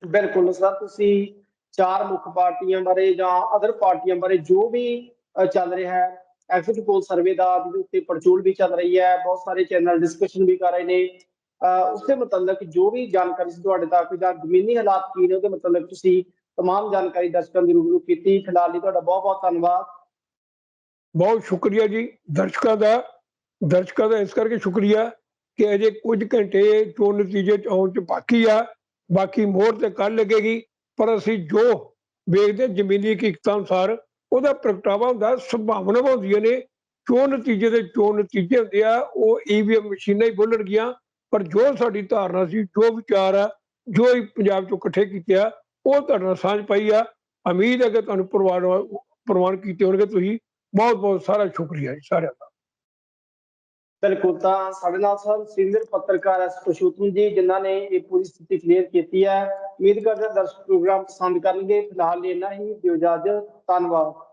ਬਿਲਕੁਲ ਸਰ ਤੁਸੀਂ ਚਾਰ ਮੁੱਖ ਪਾਰਟੀਆਂ ਬਾਰੇ ਜਾਂ ਅਦਰ ਪਾਰਟੀਆਂ ਬਾਰੇ ਜੋ ਵੀ ਚੱਲ ਰਿਹਾ ਹੈ ਐਗਜ਼ਿਟ ਪੋਲ ਸਰਵੇ ਦਾ ਜਿਹਦੇ ਉੱਤੇ ਪੜਚੋਲ ਵੀ ਚੱਲ ਰਹੀ ਹੈ ਬਹੁਤ ਸਾਰੇ ਚੈਨਲ ਡਿਸਕਸ਼ਨ ਵੀ ਕਰ ਰਹੇ ਨੇ ਅ, ਉਸਦੇ ਮੁਤਲਕ ਜੋ ਵੀ ਜਾਣਕਾਰੀ ਸੀ ਤੁਹਾਡੇ ਤੱਕ ਜਾਂ ਜ਼ਮੀਨੀ ਹਾਲਾਤ ਕੀ ਨੇ ਉਹਦੇ ਮੁਤਲਕ ਤੁਸੀਂ तमाम ਜਾਣਕਾਰੀ ਦਰਸ਼ਕਾਂ ਦੀ ਰੂਬਰੂ ਕੀਤੀ ਫਿਲਹਾਲ ਲਈ ਤੁਹਾਡਾ ਬਹੁਤ ਬਹੁਤ ਧੰਨਵਾਦ ਬਹੁਤ ਸ਼ੁਕਰੀਆ ਜੀ ਦਰਸ਼ਕਾਂ ਦਾ ਦਰਸ਼ਕਾਂ ਦਾ ਇਸ ਕਰਕੇ ਸ਼ੁਕਰੀਆ ਕਿ ਅਜੇ ਕੁਝ ਘੰਟੇ ਚੋਣ ਨਤੀਜੇ ਚ ਆਉਣ ਚ ਬਾਕੀ ਆ ਬਾਕੀ ਮੋਹਰ ਤੇ ਕੱਲ ਲੱਗੇਗੀ ਪਰ ਅਸੀਂ ਜੋ ਵੇਖਦੇ ਜ਼ਮੀਨੀ ਹਕੀਕਤਾਂ ਅਨੁਸਾਰ ਉਹਦਾ ਪ੍ਰਗਟਾਵਾ ਹੁੰਦਾ, ਸੰਭਾਵਨਾਵਾਂ ਹੁੰਦੀਆਂ ਨੇ ਚੋਣ ਨਤੀਜੇ ਦੇ ਚੋਣ ਨਤੀਜੇ ਹੁੰਦੇ ਆ, ਉਹ ਈਵੀਐਮ ਮਸ਼ੀਨਾਂ ਹੀ ਬੋਲਣਗੀਆਂ ਪਰ ਜੋ ਸਾਡੀ ਧਾਰਨਾ ਸੀ, ਜੋ ਵਿਚਾਰ ਆ, ਜੋ ਹੀ ਪੰਜਾਬ ਚੋਂ ਇਕੱਠੇ ਕੀਤੇ ਆ, ਉਹ ਤੁਹਾਡੇ ਨਾਲ ਸਾਂਝ ਪਾਈ ਆ। ਉਮੀਦ ਹੈ ਕਿ ਤੁਹਾਨੂੰ ਪ੍ਰਵਾਨ ਪ੍ਰਵਾਨ ਕੀਤੇ ਹੋਣਗੇ ਤੁਸੀਂ। ਬਹੁਤ ਬਹੁਤ ਸਾਰਾ ਸ਼ੁਕਰੀਆ ਜੀ ਸਾਰਿਆਂ ਦਾ। ਬਿਲਕੁਲ ਤਾਂ ਸਾਡੇ ਨਾਲ ਸਰ ਸੀਨੀਅਰ ਪੱਤਰਕਾਰ ਐਸ ਪਸ਼ੂਤਨ ਜੀ ਜਿਨ੍ਹਾਂ ਨੇ ਇਹ ਪੂਰੀ ਸਥਿਤੀ ਕਲੀਅਰ ਕੀਤੀ ਹੈ। ਉਮੀਦ ਕਰਦੇ ਹਾਂ ਦਰਸ਼ਕ ਪ੍ਰੋਗਰਾਮ ਪਸੰਦ ਕਰਨਗੇ। ਫਿਲਹਾਲ ਲਈ ਇੰਨਾ ਹੀ। ਦਿਓ ਇਜਾਜ਼ਤ। ਧੰਨਵਾਦ।